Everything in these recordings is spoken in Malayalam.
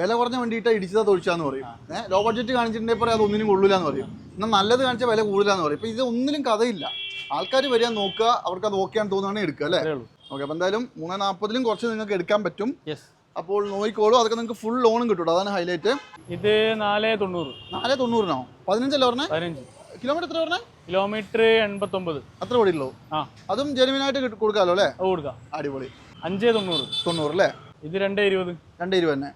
വില കുറഞ്ഞ വണ്ടിയിട്ട് ഇടിച്ചതാ തൊഴിച്ചാന്ന് പറയും. ഏഹ് ലോ ബഡ്ജറ്റ് കാണിച്ചിട്ടുണ്ടെങ്കിൽ പറയാം അത് ഒന്നിനും കൊള്ളൂലെന്ന് പറയും. എന്നാൽ നല്ലത് കാണിച്ചാൽ വില കൂടുതലാന്ന് പറയും. ഇപ്പൊ ഇത് ഒന്നിലും കഥയില്ല. ആൾക്കാർ വരിക നോക്കുക അവർക്ക് അത് ഓക്കെയാണെന്ന് തോന്നുകയാണെങ്കിൽ എടുക്കുക അല്ലേ? ഓക്കെ അപ്പോൾ എന്തായാലും മൂന്ന് നാൽപ്പതിലും കുറച്ച് നിങ്ങൾക്ക് എടുക്കാൻ പറ്റും. അപ്പോൾ നോക്കിക്കോളൂ അതൊക്കെ നിങ്ങൾക്ക് ഫുൾ ലോണും കിട്ടും അതാണ് ഹൈലൈറ്റ് ഇത് നാല് തൊണ്ണൂറ്. നാല് തൊണ്ണൂറിനോ? പതിനഞ്ചല്ലേ പറഞ്ഞേ? പതിനഞ്ച്. കിലോമീറ്റർ എത്ര പറഞ്ഞേ? കിലോമീറ്റർ എൺപത്തി ഒമ്പത് അത്ര ഓടിയുള്ളൂ ആ. അതും ജെനുവിനായിട്ട് കൊടുക്കാമല്ലോ അല്ലേ? കൊടുക്കാം. അടിപൊളി. അഞ്ച് തൊണ്ണൂറ്. തൊണ്ണൂറ് അല്ലേ? ഇത് രണ്ട് ഇരുപത്. രണ്ട് ഇരുപത് തന്നെ.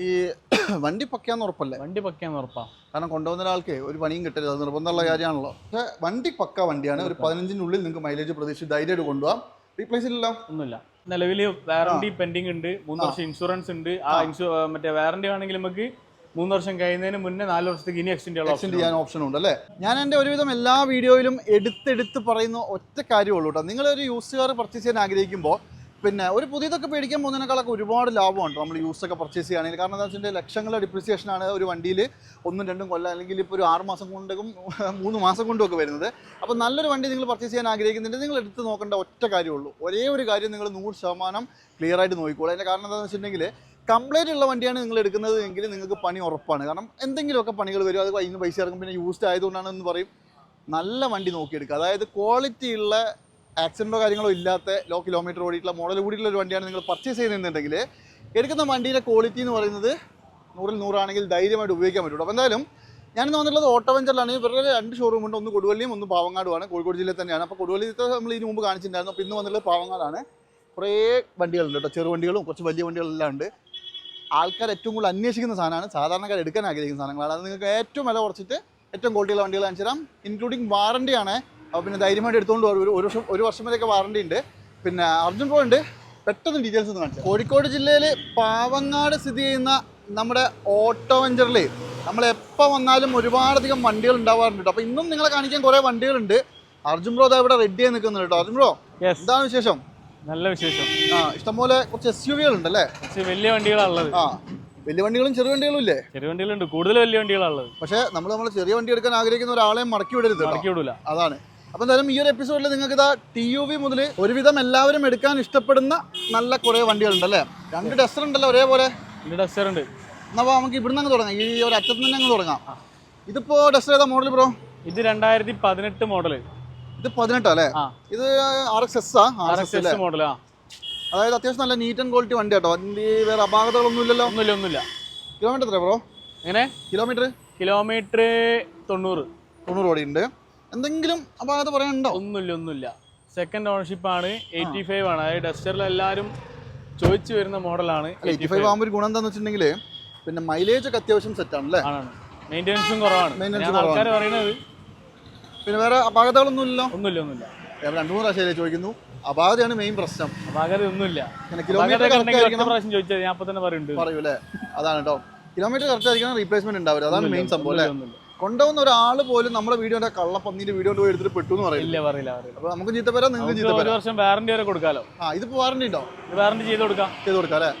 ഈ വണ്ടി പക്കയാന്ന് ഉറപ്പല്ലേ? വണ്ടി പക്കയാന്ന് ഉറപ്പാ. കാരണം കൊണ്ടുവന്ന ഒരാൾക്ക് ഒരു പണിയും കിട്ടരുത് അത് നിർബന്ധമുള്ള കാര്യമാണല്ലോ. പക്ഷേ വണ്ടി പക്ക വണ്ടിയാണ് ഒരു പതിനഞ്ചിനുള്ളിൽ നിങ്ങൾക്ക് മൈലേജ് പ്രതീക്ഷിച്ച് ധൈര്യമായിട്ട് കൊണ്ടുപോകാം റീപ്ലേസ് ഇല്ലല്ലോ. ഒന്നുമില്ല. നിലവിൽ വാറണ്ടി പെൻഡിങ് ഉണ്ട് മൂന്ന് വർഷം ഇൻഷുറൻസ് ഉണ്ട്. ആ ഇൻഷു മറ്റേ വാറണ്ടി ആണെങ്കിൽ നമുക്ക് മൂന്ന് വർഷം കഴിയുന്നതിന് മുന്നേ നാല് വർഷത്തേക്ക് ഇനി എക്സ്റ്റെൻഡ് ചെയ്യാനുള്ള എക്സ്റ്റെൻഡ് ചെയ്യാൻ ഓപ്ഷൻ ഉണ്ട് അല്ലേ? ഞാൻ എന്റെ ഒരുവിധം എല്ലാ വീഡിയോയിലും എടുത്തെടുത്ത് പറയുന്ന ഒറ്റ കാര്യമുള്ളൂ കേട്ടോ. നിങ്ങളൊരു യൂസ് കാർ പർച്ചേസ് ചെയ്യാൻ ആഗ്രഹിക്കുമ്പോൾ പിന്നെ ഒരു പുതിയതൊക്കെ മേടിക്കാൻ പോകുന്നതിനേക്കാളൊക്കെ ഒരുപാട് ലാഭമുണ്ട് നമ്മൾ യൂസ് ഒക്കെ പർച്ചേസ് ചെയ്യുകയാണെങ്കിൽ. കാരണം എന്താ വെച്ചാൽ ലക്ഷങ്ങളുടെ ഡിപ്രിസിയേഷൻ ആണ് ഒരു വണ്ടിയിൽ ഒന്നും രണ്ടും കൊല്ലം അല്ലെങ്കിൽ ഇപ്പോൾ ഒരു ആറ് മാസം കൊണ്ടും മൂന്ന് മാസം കൊണ്ടും ഒക്കെ വരുന്നത്. അപ്പോൾ നല്ലൊരു വണ്ടി നിങ്ങൾ പർച്ചേസ് ചെയ്യാൻ ആഗ്രഹിക്കുന്നുണ്ടെങ്കിൽ നിങ്ങൾ എടുത്ത് നോക്കേണ്ട ഒറ്റ കാര്യമുള്ളൂ. ഒരേ ഒരു കാര്യം നിങ്ങൾ നൂറ് ശതമാനം ക്ലിയർ ആയിട്ട് നോക്കിക്കോളൂ. അതിന്റെ കാരണം എന്താണെന്ന് വെച്ചിട്ടുണ്ടെങ്കിൽ കംപ്ലൈന്റ് ഉള്ള വണ്ടിയാണ് നിങ്ങൾ എടുക്കുന്നത് എങ്കിൽ നിങ്ങൾക്ക് പണി ഉറപ്പാണ്. കാരണം എന്തെങ്കിലുമൊക്കെ പണികൾ വരും അത് അതിന് പൈസ ഇറങ്ങും പിന്നെ യൂസ്ഡ് ആയതുകൊണ്ടാണ് എന്ന് പറയും. നല്ല വണ്ടി നോക്കിയെടുക്കുക. അതായത് ക്വാളിറ്റി ഉള്ള ആക്സിഡന്റോ കാര്യങ്ങളോ ഇല്ലാത്ത ലോ കിലോമീറ്റർ ഓടിയിട്ടുള്ള മോഡൽ കൂടിയിട്ടുള്ള ഒരു വണ്ടിയാണ് നിങ്ങൾ പർച്ചേസ് ചെയ്യുന്നുണ്ടെങ്കിൽ എടുക്കുന്ന വണ്ടിയിലെ ക്വാളിറ്റി എന്ന് പറയുന്നത് നൂറിൽ നൂറാണെങ്കിൽ ധൈര്യമായിട്ട് ഉപയോഗിക്കാൻ പറ്റുള്ളൂ അപ്പോൾ എന്തായാലും ഞാനിന്ന് വന്നിട്ടുള്ളത് ഓട്ടോ വെഞ്ചറിലാണ് ഇവരുടെ രണ്ട് ഷോറൂം ഉണ്ട്. ഒന്ന് കൊടുവള്ളിയും ഒന്ന് പാവങ്ങാടുമാണ്. കോഴിക്കോട് ജില്ലയിൽ തന്നെയാണ്. അപ്പോൾ കൊടുവള്ളിത്തെ നമ്മൾ ഇതിന് മുമ്പ് കാണിച്ചിട്ടുണ്ടായിരുന്നു. അപ്പോൾ ഇന്ന് വന്നിട്ടുള്ളത് പാവങ്ങാടാണ്. കുറേ വണ്ടികളുണ്ട് കേട്ടോ. ചെറു വണ്ടികളും കുറച്ച് വലിയ വണ്ടികളെല്ലാം ഉണ്ട്. ആൾക്കാർ ഏറ്റവും കൂടുതൽ അന്വേഷിക്കുന്ന സാധനമാണ്. സാധാരണക്കാർ എടുക്കാൻ ആഗ്രഹിക്കുന്ന സാധനങ്ങളാണ്. അത് നിങ്ങൾക്ക് ഏറ്റവും വില കുറച്ചിട്ട് ഏറ്റവും ക്വാളിറ്റിയുള്ള വണ്ടികൾ കാണിച്ചു തരാം ഇൻക്ലൂഡിങ് വാറണ്ടിയാണ് അപ്പോൾ പിന്നെ ധൈര്യമായിട്ട് എടുത്തുകൊണ്ട് പോകും. ഒരു ഒരു വർഷം ഒരു വർഷം വരെയൊക്കെ വാറണ്ടി ഉണ്ട്. പിന്നെ അർജുൻ പ്രോ ഉണ്ട്. പെട്ടെന്ന് ഡീറ്റെയിൽസ് ഒന്ന് കാണിച്ചു കോഴിക്കോട് ജില്ലയിൽ പാവങ്ങാട് സ്ഥിതി ചെയ്യുന്ന നമ്മുടെ ഓട്ടോ വെഞ്ചറിൽ നമ്മൾ എപ്പോൾ വന്നാലും ഒരുപാടധികം വണ്ടികൾ ഉണ്ടാവാറുണ്ട് കേട്ടോ. അപ്പോൾ ഇന്നും നിങ്ങളെ കാണിക്കാൻ കുറേ വണ്ടികളുണ്ട്. അർജുൻ ബ്രോ ഇവിടെ റെഡി ആയി നിൽക്കുന്നുണ്ട് കേട്ടോ. അർജുൻ ബ്രോ എന്താണ് വിശേഷം? നല്ല വിശേഷം. ആ ഇഷ്ടംപോലെ കുറച്ച് എസ് യു വികൾ ഉണ്ടല്ലേ കുറച്ച് വലിയ വണ്ടികളാണ് ഉള്ളത്. ആ വലിയ വണ്ടികളും ചെറിയ വണ്ടികളും ഇല്ലേ? ചെറിയ വണ്ടികളുണ്ട്. കൂടുതൽ വലിയ വണ്ടികളാണ് ഉള്ളത്. പക്ഷേ നമ്മൾ നമ്മൾ ചെറിയ വണ്ടി എടുക്കാൻ ആഗ്രഹിക്കുന്ന ഒരാളെയും മടക്കി വിടരുത്. മടക്കി വിടൂല. അതാണ്. അപ്പോൾ എന്തായാലും ഈ ഒരു എപ്പിസോഡിൽ നിങ്ങൾക്ക് ഇതാ ടി യു വി മുതൽ ഒരുവിധം എല്ലാവരും എടുക്കാൻ ഇഷ്ടപ്പെടുന്ന നല്ല കുറേ വണ്ടികളുണ്ട് അല്ലേ രണ്ട് ഡസ്റ്റർ ഉണ്ടല്ലോ ഒരേപോലെ? ഡസ്റ്റർ ഉണ്ട്. എന്നാൽ നമുക്ക് ഇവിടുന്ന് അങ്ങ് തുടങ്ങാം. ഈ ഒരു അറ്റത്ത് നിന്ന് അങ്ങ് തുടങ്ങാം. ഇതിപ്പോ ഡസ്റ്റർ ഏതാ മോഡൽ ബ്രോ? ഇത് രണ്ടായിരത്തി പതിനെട്ട് മോഡൽ ഇത് പതിനെട്ടോ അല്ലേ? ഇത് R X S R X S മോഡലാ അതായത് അത്യാവശ്യം നല്ല നീറ്റ് ആൻഡ് ക്വാളിറ്റി വണ്ടി കേട്ടോ. വണ്ടി വേറെ അപാകതകളൊന്നും ഇല്ലല്ലോ? ഒന്നുമില്ല ഒന്നുമില്ല. കിലോമീറ്റർ എത്ര ബ്രോ? എങ്ങനെ? കിലോമീറ്റർ കിലോമീറ്റർ തൊണ്ണൂറ്. തൊണ്ണൂറ് ഓടി ഉണ്ട് എന്തെങ്കിലും അപാകത പറയാനുണ്ടോ? ഒന്നുമില്ല ഒന്നുമില്ല. സെക്കൻഡ് ഓണർഷിപ്പ് ആണ് എയ്റ്റി ഫൈവ് ആണ്. അതായത് ഡസ്റ്ററിൽ എല്ലാവരും ചോദിച്ചു വരുന്ന മോഡലാണ് എയ്റ്റി ഫൈവ് ആകുമ്പോൾ ഒരു ഗുണം എന്താണെന്ന് വെച്ചിട്ടുണ്ടെങ്കിൽ പിന്നെ മൈലേജ് ഒക്കെ അത്യാവശ്യം സെറ്റ് ആണല്ലേ? ആണ് മെയിന്റെനൻസും കുറവാണ്. Maintenance ഞാൻ ആൾക്കാർ പറയുന്നത് പിന്നെ വേറെ അപാകതകളൊന്നും ഇല്ലല്ലോ ഒന്നുമില്ല ഒന്നുമില്ല. വേറെ രണ്ട് മൂന്ന് പ്രാവശ്യം ചോദിക്കുന്നു? അപാകതയാണ് മെയിൻ പ്രശ്നം. അപാകത ഒന്നുമില്ല പിന്നെ അപാകത കിലോമീറ്റർ ഉണ്ടെങ്കിൽ ഒറ്റ കറക്റ്റ് പ്രാവശ്യം ചോദിച്ചാൽ ഞാൻ അപ്പൊ തന്നെ പറയുന്നുണ്ട് അല്ലേ അതാണ് കേട്ടോ കിലോമീറ്റർ കറക്റ്റ് ആയിരിക്കണം റീപ്ലേസ്മെന്റ് ഉണ്ടാവില്ല അതാണ് മെയിൻ സംഭവം അല്ലേ? ഒന്നുമില്ല. കൊണ്ടുപോകുന്ന ഒരാൾ പോലും നമ്മുടെ വീഡിയോന്റെ കള്ളപ്പന്നീന്റെ വീഡിയോ പോയി എടുത്തിട്ട് പെട്ടു എന്ന് പറയില്ല? പറയില്ല അപ്പൊ നമുക്ക് ചീത്ത പേരാ നിങ്ങൾക്ക് നമുക്ക് ഒരു വർഷം വാറണ്ടി വരെ കൊടുക്കാലോ? ആ ഇതിപ്പോ വാറന്റി ഉണ്ടോ? വാറന്റി ചെയ്ത് കൊടുക്കാം. ചെയ്ത് കൊടുക്കാം അല്ലേ?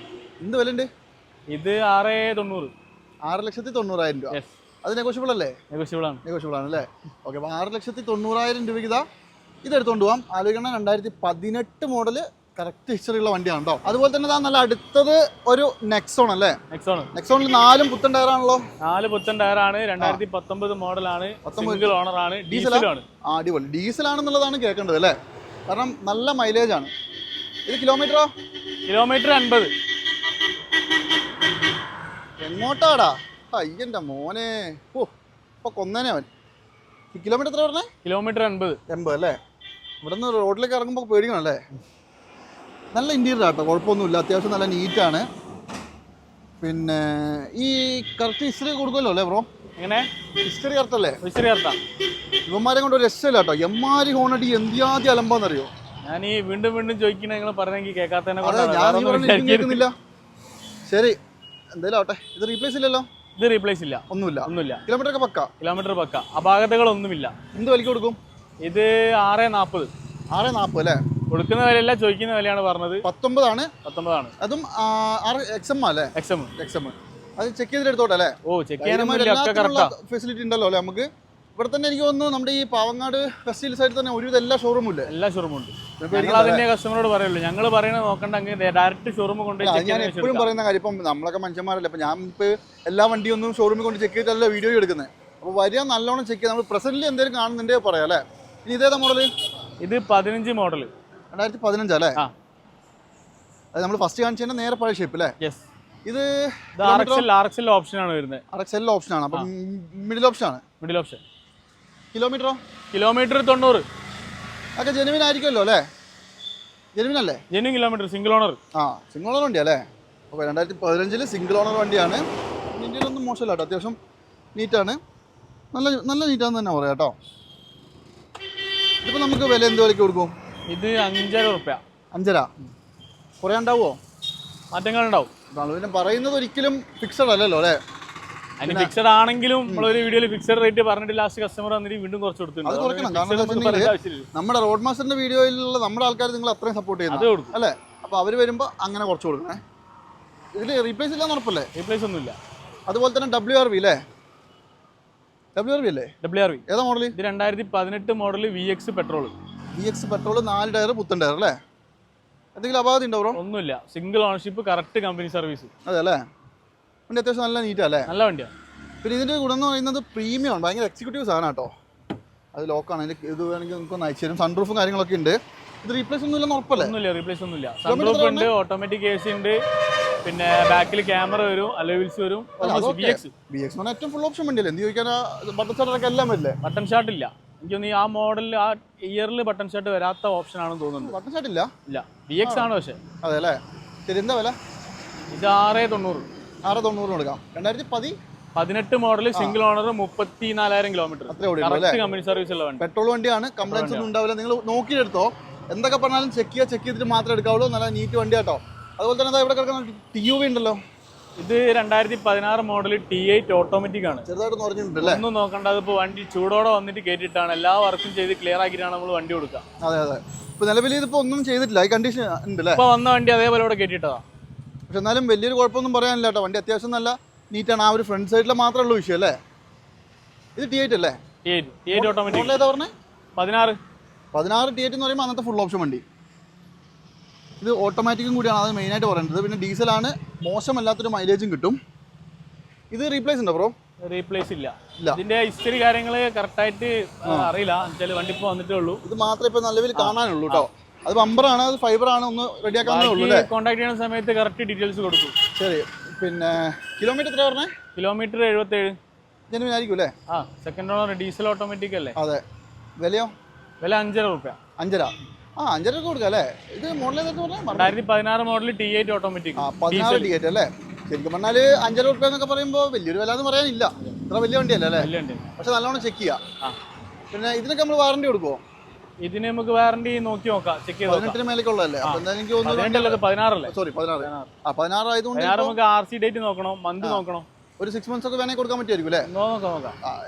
എന്ത് വില ഉണ്ട് ഇത് ആറ് തൊണ്ണൂറ്. ആറ് ലക്ഷത്തി തൊണ്ണൂറായിരം രൂപ. അത് നെഗോഷ്യബിൾ അല്ലേ? നെഗോഷ്യബിൾ ആണ്. നെഗോഷ്യബിൾ ആണ് അല്ലേ? ഓക്കെ അപ്പൊ ആറ് ലക്ഷത്തി തൊണ്ണൂറായിരം രൂപയ്ക്ക് ഇതാ ഇത് എടുത്തുകൊണ്ട് പോവാം. ആലോചിക്കണം രണ്ടായിരത്തി പതിനെട്ട് മോഡൽ കറക്റ്റ് ഹിസ്റ്ററി ഉള്ള വണ്ടിയാണ് കേട്ടോ അതുപോലെ തന്നെ നല്ല അടുത്തത് ഒരു നെക്സോൺ അല്ലേ? നെക്സോൺ നെക്സോണിൽ നാലും പുത്തൻ ടയറാണല്ലോ നാല് പുത്തൻ ടയറാണ് രണ്ടായിരത്തി പത്തൊമ്പത് മോഡലാണ് സിംഗിൾ ആണ് ഡീസലാ? ഡീസലാണ് അടിപൊളി. ഡീസലാണെന്നുള്ളതാണ് കേൾക്കേണ്ടത് അല്ലേ? കാരണം നല്ല മൈലേജ് ആണ്. ഇത് കിലോമീറ്ററോ കിലോമീറ്റർ അൻപത്. എങ്ങോട്ടാടാ? അയ്യന്റെ മോനെ. ഓ ഇപ്പൊ കൊന്നേനെ അവൻ. കിലോമീറ്റർ എത്ര പറഞ്ഞേ? കിലോമീറ്റർ അൻപത്. എൺപത് അല്ലേ? ഇവിടെ നിന്ന് റോഡിലേക്ക് ഇറങ്ങുമ്പോൾ പേടിക്കണം അല്ലേ നല്ല ഇന്റീരിയർ ആട്ടോ കുഴപ്പമൊന്നുമില്ല. അത്യാവശ്യം നല്ല നീറ്റാണ് പിന്നെ ഈ കറക്റ്റ് ഹിസ്റ്ററി കൊടുക്കുമല്ലോ അല്ലേ ബ്രോ എങ്ങനെ? ഹിസ്റ്ററി കറക്റ്റല്ലേ ഹിസ്റ്ററി കറക്റ്റാ ഇവന്മാരെ കൊണ്ട് ഒരു രക്ഷയില്ല കേട്ടോ. എമ്മാരി ഹോണടി എന്തിയാതി അലമ്പാന്നറിയോ? ഞാൻ ഈ വീണ്ടും വീണ്ടും ചോദിക്കണ നിങ്ങൾ പറഞ്ഞെങ്കിൽ കേൾക്കാത്തതിനെ ശരി എന്തായാലും ആവട്ടെ. ഇത് റീപ്ലേസ് ഇല്ലല്ലോ? ഇത് റീപ്ലേസ് ഇല്ല. ഒന്നുമില്ല. ഒന്നുമില്ല. കിലോമീറ്റർ ഒക്കെ പക്ക? കിലോമീറ്റർ പക്ക. അപാകതകളൊന്നുമില്ല. എന്ത് വിലക്ക് കൊടുക്കും? ഇത് ആറ് നാൽപ്പത് ആറ് നാൽപ്പത് അല്ലേ? കൊടുക്കുന്ന വിലയല്ല ചോദിക്കുന്ന വിലയാണ് പറഞ്ഞത്. പത്തൊമ്പതാണ്. പത്തൊമ്പതാണ്. അതും എക്സ് എം അല്ലേ? എക്സ്എം എക്സ് എം അത് ചെക്ക് ചെയ്തിട്ട് അല്ലേ? ഓ ചെക്ക് കറക്റ്റാ ഫെസിലിറ്റി ഉണ്ടല്ലോ അല്ലേ നമുക്ക്? ഇവിടെ തന്നെ എനിക്ക് തോന്നുന്നു നമ്മുടെ ഈ പാവങ്ങാട് ഫെസ്റ്റിവൽ സൈഡിൽ തന്നെ ഒരുവിധം എല്ലാ ഷോറൂമും ഇല്ല? എല്ലാ ഷോറൂമും ഉണ്ട്. ഞങ്ങൾ കസ്റ്റമറോട് പറയുള്ളൂ. ഞങ്ങൾ പറയുന്നത് നോക്കണ്ട അങ്ങനെ ഡയറക്റ്റ് ഷോറൂമിൽ കൊണ്ട് ഞാൻ എപ്പോഴും പറയുന്ന കാര്യം ഇപ്പം നമ്മളൊക്കെ മനുഷ്യന്മാരല്ലേ ഇപ്പം ഞാൻ ഇപ്പോൾ എല്ലാ വണ്ടിയും ഒന്നും ഷോറൂമിൽ കൊണ്ട് ചെക്ക് ചെയ്തിട്ടല്ല വീഡിയോ എടുക്കുന്നത് അപ്പോൾ വരിക നല്ലോണം ചെക്ക് ചെയ്ത് നമ്മൾ പ്രസന്റിൽ എന്തെങ്കിലും കാണുന്നുണ്ടേ പറയാം അല്ലേ? ഇനി ഇതേതാ മോഡൽ ഇത് പതിനഞ്ച് മോഡൽ രണ്ടായിരത്തി പതിനഞ്ചല്ലേ ആ. അത് നമ്മൾ ഫസ്റ്റ് കാണിച്ചതിന്റെ നേരെ പഴയ ഷേപ്പ് അല്ലേ ഇത് ഓപ്ഷൻ ആണ് വരുന്നത്. ഓപ്ഷൻ ആണ്. അപ്പം മിഡിൽ ഓപ്ഷൻ ആണ്. മിഡിൽ ഓപ്ഷൻ കിലോമീറ്ററോ കിലോമീറ്റർ തൊണ്ണൂറ്. ഒക്കെ ജെനുവിൻ ആയിരിക്കുമല്ലോ അല്ലേ? ജെനുവിൻ അല്ലേ? ജെനുവിൻ കിലോമീറ്റർ സിംഗിൾ ഓണർ ആ സിംഗിൾ ഓണർ വണ്ടി അല്ലേ? അപ്പോൾ രണ്ടായിരത്തി പതിനഞ്ചിൽ സിംഗിൾ ഓണർ വണ്ടിയാണ് ഇന്ത്യയിലൊന്നും മോശമല്ല കേട്ടോ. അത്യാവശ്യം നീറ്റാണ് നല്ല നല്ല നീറ്റാന്ന് തന്നെ പറയാം കേട്ടോ. ഇതിപ്പോൾ നമുക്ക് വില എന്ത് വിലയ്ക്ക് കൊടുക്കും? ഇത് അഞ്ചര ഉറുപ്പ്യ. അഞ്ചര. കുറേ ഉണ്ടാവുമോ? മാറ്റങ്ങൾ ഉണ്ടാവും പിന്നെ പറയുന്നത് ഒരിക്കലും ഫിക്സഡ് അല്ലല്ലോ അല്ലേ? അതിന് ഫിക്സഡ് ആണെങ്കിലും നമ്മളൊരു വീഡിയോയിൽ ഫിക്സഡ് റേറ്റ് പറഞ്ഞിട്ട് ലാസ്റ്റ് കസ്റ്റമർ വന്നിട്ട് വീണ്ടും കുറച്ച് കൊടുത്തിട്ടുണ്ട്. നമ്മുടെ റോഡ് മാസ്റ്ററിന്റെ വീഡിയോയിലുള്ള നമ്മുടെ ആൾക്കാർ നിങ്ങൾ അത്രയും സപ്പോർട്ട് ചെയ്യുന്നത് ചെയ്യുന്നു അല്ലേ? അപ്പൊ അവർ വരുമ്പോ അങ്ങനെ കുറച്ച് കൊടുക്കണേ. ഇതിൽ റീപ്ലേസ് ഇല്ലാന്ന് ഉറപ്പല്ലേ? റീപ്ലേസ് ഒന്നുമില്ല. അതുപോലെ തന്നെ ഡബ്ല്യു ആർ വി അല്ലേ ഡബ്ല്യു ആർ വി അല്ലേ? ഡബ്ല്യു ആർ വി ഏതാ മോഡൽ ഇത് രണ്ടായിരത്തി പതിനെട്ട് model V X petrol V X petrol നാല് ടയർ പുത്തൻ ടയർ അല്ലേ? എന്തെങ്കിലും അപാകത ഉണ്ടോ ബ്രോ? ഒന്നുമില്ല. Single ownership correct company service അതെ അല്ലേ? വണ്ടി അത്യാവശ്യം നല്ല നീറ്റാ അല്ലേ? നല്ല വണ്ടിയാണ് പിന്നെ ഇതിന്റെ ഗുണം എന്ന് പറയുന്നത് പ്രീമിയം ആണ്. ഭയങ്കര എക്സിക്യൂട്ടീവ് സാധനം കേട്ടോ. അത് ലോക്കാണ് അതിന്റെ ഇത് വേണമെങ്കിൽ നമുക്ക് ഒന്ന് അയച്ചു തരും. സൺറൂഫും കാര്യങ്ങളൊക്കെ ഉണ്ട്. ഇത് റീപ്ലേസ് ഒന്നും ഇല്ലെന്ന് ഉറപ്പല്ലേ? ഒന്നുമില്ല റീപ്ലേസ് ഒന്നുമില്ല. സൺറൂഫ് ഉണ്ട് ഓട്ടോമാറ്റിക് എ സി ഉണ്ട്. പിന്നെ ബാക്കിൽ ക്യാമറ വരും അലോവിൽസ് വരും. ബി എക്സ് ബി എക്സ് ഏറ്റവും ഫുൾ ഓപ്ഷൻ വണ്ടിയല്ലേ? എന്ത് ചോദിക്കാൻ ബട്ടൺ ഷാർട്ടൊക്കെ എല്ലാം വരില്ലേ? ബട്ടൺ ഷാർട്ടില്ല ഇല്ല. എനിക്ക് തോന്നുന്നു ഈ ആ മോഡലിൽ ആ ഇയറിൽ ബട്ടൺ ഷർട്ട് വരാത്ത ഓപ്ഷൻ ആണെന്ന് തോന്നുന്നു ബട്ടൺ ഷർട്ട് ഇല്ല? ഇല്ല. ബി എക്സ് ആണ് പക്ഷേ. അതെ അല്ലേ? ശരി എന്താ വില? ഇത് ആറ് തൊണ്ണൂറ്. ആറ് തൊണ്ണൂറിന് കൊടുക്കാം. രണ്ടായിരത്തി പതി? പതിനെട്ട് മോഡൽ സിംഗിൾ ഓണർ മുപ്പത്തി നാലായിരം കിലോമീറ്റർ കമ്പനി സർവീസ് ഉള്ള വണ്ടി. പെട്രോൾ വണ്ടിയാണ്. കംപ്ലൈൻസ് ഒന്നും ഉണ്ടാവില്ല. നിങ്ങൾ നോക്കിയെടുത്തോ എന്തൊക്കെ പറഞ്ഞാലും ചെക്ക് ചെയ്യുക ചെക്ക് ചെയ്തിട്ട് മാത്രമേ എടുക്കാവുള്ളൂ. നല്ല നീറ്റ് വണ്ടി കേട്ടോ അതുപോലെ തന്നെ ഇവിടെ കിടക്കുന്ന ടി യു വി ഉണ്ടല്ലോ. ഇത് രണ്ടായിരത്തി പതിനാറ് മോഡൽ ടി എയ്റ്റ് ഓട്ടോമാറ്റിക് ആണ് ഒന്നും നോക്കണ്ട അതിപ്പോ വണ്ടി ചൂടോടെ വന്നിട്ട് കേട്ടിട്ടാണ് എല്ലാ വർക്കും ചെയ്ത് ക്ലിയർ ആക്കിയിട്ടാണ് നമ്മൾ വണ്ടി കൊടുക്കുക. അതെ അതെ. ഇപ്പൊ നിലവിൽ ഇതിപ്പോ ഒന്നും ചെയ്തിട്ടില്ല. ഈ കണ്ടീഷൻ ഇപ്പൊ വന്ന വണ്ടി അതേപോലെ ഇവിടെ കേട്ടിട്ടതാ പക്ഷെ എന്നാലും വലിയൊരു കുഴപ്പമൊന്നും പറയാനില്ല കേട്ടോ. വണ്ടി അത്യാവശ്യം നല്ല നീറ്റാണ് ആ ഒരു ഫ്രണ്ട് സൈഡിൽ മാത്രമേ ഉള്ളൂ വിഷയം അല്ലേ? ഇത് ടി എയ്റ്റ് അല്ലേ? T eight T eight automatic പറഞ്ഞേ? പതിനാറ്. പതിനാറ് ടി എയ്റ്റ് എന്ന് പറയുമ്പോൾ അന്നത്തെ ഫുൾ ഓപ്ഷൻ വണ്ടി. ഇത് ഓട്ടോമാറ്റിക്കും കൂടിയാണ് അത് മെയിനായിട്ട് പറയേണ്ടത്. പിന്നെ ഡീസലാണ് മോശമല്ലാത്തൊരു മൈലേജും കിട്ടും. ഇത് റീപ്ലേസ് ഉണ്ടോ ബ്രോ റീപ്ലേസ് ഇല്ല. ഇതിന്റെ ഹിസ്റ്ററി കാര്യങ്ങൾ കറക്റ്റ് ആയിട്ട് അറിയില്ല. എന്നുവെച്ചാൽ വണ്ടി ഇപ്പൊ വന്നിട്ടേ ഉള്ളൂ. ഇത് മാത്രമേ ഇപ്പൊ നിലവിൽ കാണാനുള്ളൂ കേട്ടോ അത് ബമ്പർ ആണ് അത് ഫൈബറാണ് ഒന്ന് റെഡി ഉള്ളൂ അല്ലേ? കോൺടാക്ട് ചെയ്യുന്ന സമയത്ത് കറക്റ്റ് ഡീറ്റെയിൽസ് കൊടുക്കും. ശരി. പിന്നെ കിലോമീറ്റർ എത്ര പറഞ്ഞേ? കിലോമീറ്റർ എഴുപത്തേഴ്. ജനുവിൻ ആയിരിക്കും അല്ലേ? ആ സെക്കൻഡ് ഓണർ ഡീസൽ ഓട്ടോമാറ്റിക് അല്ലേ? അതെ. വിലയോ? വില അഞ്ചര റുപ്യ. അഞ്ചര. ആ അഞ്ചരക്ക് കൊടുക്കാം അല്ലേ? ഇത് മോഡൽ പറഞ്ഞാൽ രണ്ടായിരത്തി പതിനാറ് മോഡൽ ടി എയ്റ്റ് ഓട്ടോമാറ്റിക് ആ പതിനാറ് ടിക്കറ്റ് അല്ലേ? ശരിക്കും പറഞ്ഞാൽ അഞ്ചര റുപ്യ എന്നൊക്കെ പറയുമ്പോൾ വലിയൊരു വില എന്ന് പറയാനില്ല. ഇത്ര വലിയ വണ്ടിയല്ലേ അല്ലേ? വലിയ പക്ഷെ നല്ലോണം ചെക്ക് ചെയ്യാം. പിന്നെ ഇതിനൊക്കെ നമ്മൾ വാറണ്ടി കൊടുക്കുമോ ഇതിന് നമുക്ക് വാറണ്ടി നോക്കി നോക്കാം ചെക്ക് ചെയ്ത് മേലേക്കുള്ളതല്ലേ? എനിക്ക് തോന്നുന്നു പതിനാറല്ലേ? സോറി പതിനാറ്. ആ പതിനാറ് ആയതുകൊണ്ട് നമുക്ക് ആർ സി ഡേറ്റ് നോക്കണം മന്ത് നോക്കണം. ഒരു സിക്സ് മന്ത്സ് ഒക്കെ വേണമെങ്കിൽ കൊടുക്കാൻ പറ്റുമായിരിക്കും അല്ലേ?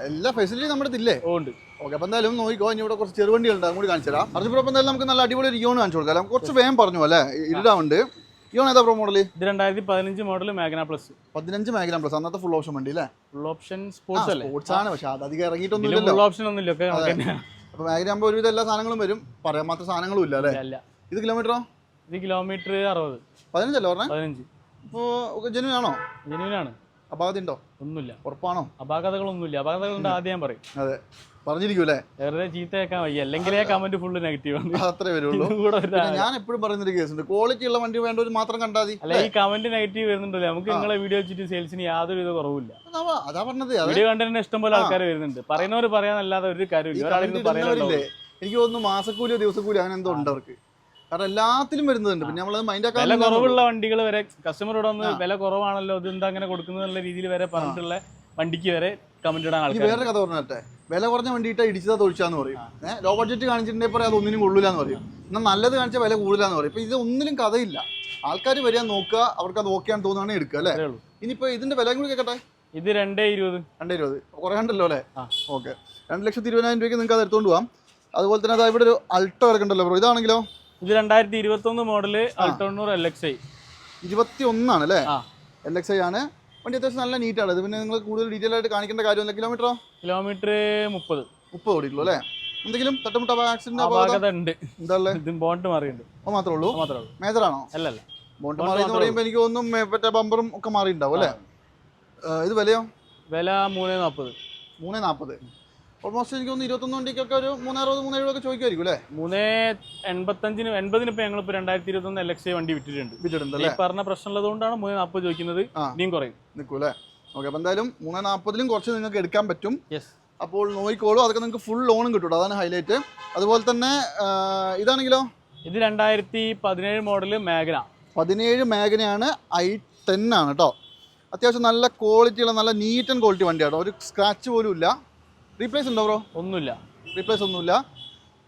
എല്ലാ ഫെസിലിറ്റി നമ്മുടെ ഇല്ലേ? ഉണ്ട്. ഓക്കെ അപ്പൊ എന്തായാലും നോക്കിക്കോ. ഇനി ഇവിടെ കുറച്ച് ചെറുവണ്ടികളുണ്ട് അതും കൂടി കാണിച്ചു തരാം. പ്രോ എന്തായാലും നമുക്ക് നല്ല അടിപൊളി ഒരു ഇയോൺ കാണിച്ചു കൊടുക്കാം. കുറച്ച് വേഗം പറഞ്ഞു അല്ലേ? ഇരുടാവുണ്ട് യോൺ ഏതാ പ്രോ മോഡൽ ഇത് രണ്ടായിരത്തി പതിനഞ്ച് മോഡൽ മാഗ്ന പ്ലസ് പതിനഞ്ച് മാഗ്ന പ്ലസ് അന്നത്തെ ഫുൾ ഓപ്ഷൻ വണ്ടി അല്ലേ? ഫുൾ ഓപ്ഷൻ സ്പോർട്സ് അല്ലേ? സ്പോർട്സ് ആണ് പക്ഷെ അത് അധികം ഇറങ്ങിയിട്ടൊന്നും ഫുൾ ഓപ്ഷൻ ഒന്നും ഇല്ല അപ്പോൾ മേഖല ആകുമ്പോൾ ഒരുവിധം എല്ലാ സാധനങ്ങളും വരും. പറയാൻ മാത്രം സാധനങ്ങളും ഇല്ല അല്ലേ? ഇത് കിലോമീറ്ററോ ഇത് കിലോമീറ്റർ അറുപത്. പതിനഞ്ചല്ലേ പറഞ്ഞേ? പതിനഞ്ച്. ഇപ്പോൾ ജെനുവിൻ ആണോ? ജെനുവിനാണ് അപാകത ഉണ്ടോ ഒന്നുമില്ല. ഉറപ്പാണോ? അപാകതകളൊന്നുമില്ല. അപാകതകളുണ്ട് ആദ്യം ഞാൻ പറയും. അതെ. പറഞ്ഞിരിക്കും അല്ലേ വെറുതെ ചീത്ത കേൾക്കാൻ വയ്യ. അല്ലെങ്കിലേ കമന്റ് ഫുള്ള് നെഗറ്റീവ് ആണ്. അത്രേ വരുള്ളൂ. ഒരു ഞാൻ എപ്പോഴും പറയുന്നൊരു കേസുണ്ട്. ക്വാളിറ്റി ഉള്ള വണ്ടി വേണ്ടവർ മാത്രം കണ്ടാൽ മതി. അല്ല ഈ കമന്റ് നെഗറ്റീവ് വരുന്നുണ്ടല്ലോ. നമുക്ക് നിങ്ങളെ വീഡിയോ വെച്ചിട്ട് സെയിൽസിന് യാതൊരു ഇത് കുറവില്ല അതാ പറഞ്ഞത്. വീഡിയോ കണ്ടതിന് ഇഷ്ടം പോലെ ആൾക്കാർ വരുന്നുണ്ട്. പറയുന്നവർ പറയാനല്ലാതെ ഒരു കാര്യമില്ല. എനിക്ക് തോന്നുന്നു മാസക്കൂലിയോ ദിവസക്കൂലിയോ അങ്ങനെ എന്തോ ഉണ്ട് അവർക്ക്. കാരണം എല്ലാത്തിലും വരുന്നുണ്ട്. പിന്നെ നമ്മളത് മൈൻഡ് വില കുറവുള്ള വണ്ടികൾ വരെ കസ്റ്റമറോട് ഒന്ന് വില കുറവാണല്ലോ ഇത് എന്താ അങ്ങനെ കൊടുക്കുന്ന രീതിയിൽ വരെ പറഞ്ഞിട്ടുള്ള വണ്ടിക്ക് വരെ കമന്റ് ഇടാൻ ആൾക്കാർ വേറെ കഥ പറഞ്ഞെ വില കുറഞ്ഞ വണ്ടിയിട്ട് ഇടിച്ചതാ തൊഴിച്ചാന്ന് പറയും. ഏഹ് ലോ ബഡ്ജറ്റ് കാണിച്ചിട്ടുണ്ടെങ്കിൽ പറയാം അത് ഒന്നിനും കൊള്ളൂലെന്ന് പറയും. എന്നാൽ നല്ലത് കാണിച്ചാൽ വില കൂടുതലാന്ന് പറയും. ഇപ്പൊ ഇത് ഒന്നിലും കഥയില്ല. ആൾക്കാർ വരിക നോക്കുക അവർക്ക് അത് ഓക്കെ ആണെന്ന് തോന്നുകയാണെങ്കിൽ എടുക്കുക അല്ലേ? ഇനിയിപ്പോ ഇതിന്റെ വില കൂടി കേട്ടെ ഇത് രണ്ടേ ഇരുപത്. രണ്ടേ ഇരുപത്. കുറേ ഉണ്ടല്ലോ അല്ലേ. ഓക്കെ രണ്ട് ലക്ഷത്തി ഇരുപതിനായിരം രൂപയ്ക്ക് നിങ്ങൾക്ക് അത് എടുത്തുകൊണ്ട് പോകാം അതുപോലെ തന്നെ അതാ ഇവിടെ ഒരു അൾട്ടോ ഇറക്കണ്ടല്ലോ ബ്രോ. ഇതാണെങ്കിലോ? ഇത് രണ്ടായിരത്തി ഇരുപത്തി ഒന്ന് മോഡൽ അൾട്ടോണ്ണൂറ് എൽ എക്സ് ഐ ഇരുപത്തി ഒന്നാണ് അല്ലേ എൽ എക്സ് ഐ ആണ്. വണ്ടി അത്യാവശ്യം നല്ല നീറ്റാണ്. ഇത് പിന്നെ നിങ്ങൾ കൂടുതൽ ഡീറ്റെയിൽ ആയിട്ട് കാണിക്കേണ്ട കാര്യമില്ല കിലോമീറ്ററോ കിലോമീറ്റർ മുപ്പത്. മുപ്പത് ഓടിയിട്ടുള്ളൂ അല്ലേ? എന്തെങ്കിലും തട്ടുമുട്ട ആക്സിഡന്റ് അപകടം ഉണ്ട് എന്താ ബോണ്ട് മാറിയുണ്ട് അത് മാത്രമേ ഉള്ളൂ? മാത്രമേ ഉള്ളൂ. മേജറാണോ അല്ലല്ല ബോണ്ട് മാറി എന്ന് പറയുമ്പോൾ എനിക്ക് ഒന്നും മറ്റേ ബമ്പറും ഒക്കെ മാറിയിട്ടുണ്ടാവും അല്ലേ? ഇത് വിലയോ? വില മൂന്ന് നാൽപ്പത്. മൂന്ന് നാൽപ്പത്. ഓൾമോസ്റ്റ് എനിക്ക് തോന്നുന്നു ഇരുപത്തൊന്ന് വണ്ടിക്കൊക്കെ ഒരു മൂന്നറുപത് മൂന്നെഴുപതൊക്കെ ചോദിക്കുമായിരിക്കും അല്ലേ? മൂന്ന് എൺപത്തഞ്ചിന് എൺപതിന് ഇപ്പൊ ഞങ്ങൾ ഇപ്പൊ രണ്ടായിരത്തി ഇരുപത്തൊന്ന് എൽ എക്സ് വണ്ടി വിറ്റിട്ടുണ്ട്. വിറ്റിട്ടുണ്ട് ഈ പറഞ്ഞ പ്രശ്നം ഉള്ളതുകൊണ്ടാണ് മൂന്ന് നാൽപ്പത് ചോദിക്കുന്നത്. ഇനിയും കുറയും. നിൽക്കും അല്ലേ ഓക്കെ അപ്പൊ എന്തായാലും മൂന്ന് നാൽപ്പതിലും കുറച്ച് നിങ്ങൾക്ക് എടുക്കാൻ പറ്റും. യെസ് അപ്പോൾ നോക്കിക്കോളൂ. അതൊക്കെ നിങ്ങൾക്ക് ഫുൾ ലോണും കിട്ടും അതാണ് ഹൈലൈറ്റ് അതുപോലെ തന്നെ ഇതാണെങ്കിലോ? ഇത് രണ്ടായിരത്തി പതിനേഴ് മോഡൽ മേഘന പതിനേഴ് മേഖലയാണ് ഐ ടെൻ ആണ് കേട്ടോ അത്യാവശ്യം നല്ല ക്വാളിറ്റിയുള്ള നല്ല നീറ്റ് ആൻഡ് ക്വാളിറ്റി വണ്ടിയാണ് ഒരു സ്ക്രാച്ച് പോലും ഇല്ല. റീപ്ലേസ് ഉണ്ടോ ബ്രോ ഒന്നുമില്ല. റീപ്ലേസ് ഒന്നുമില്ല.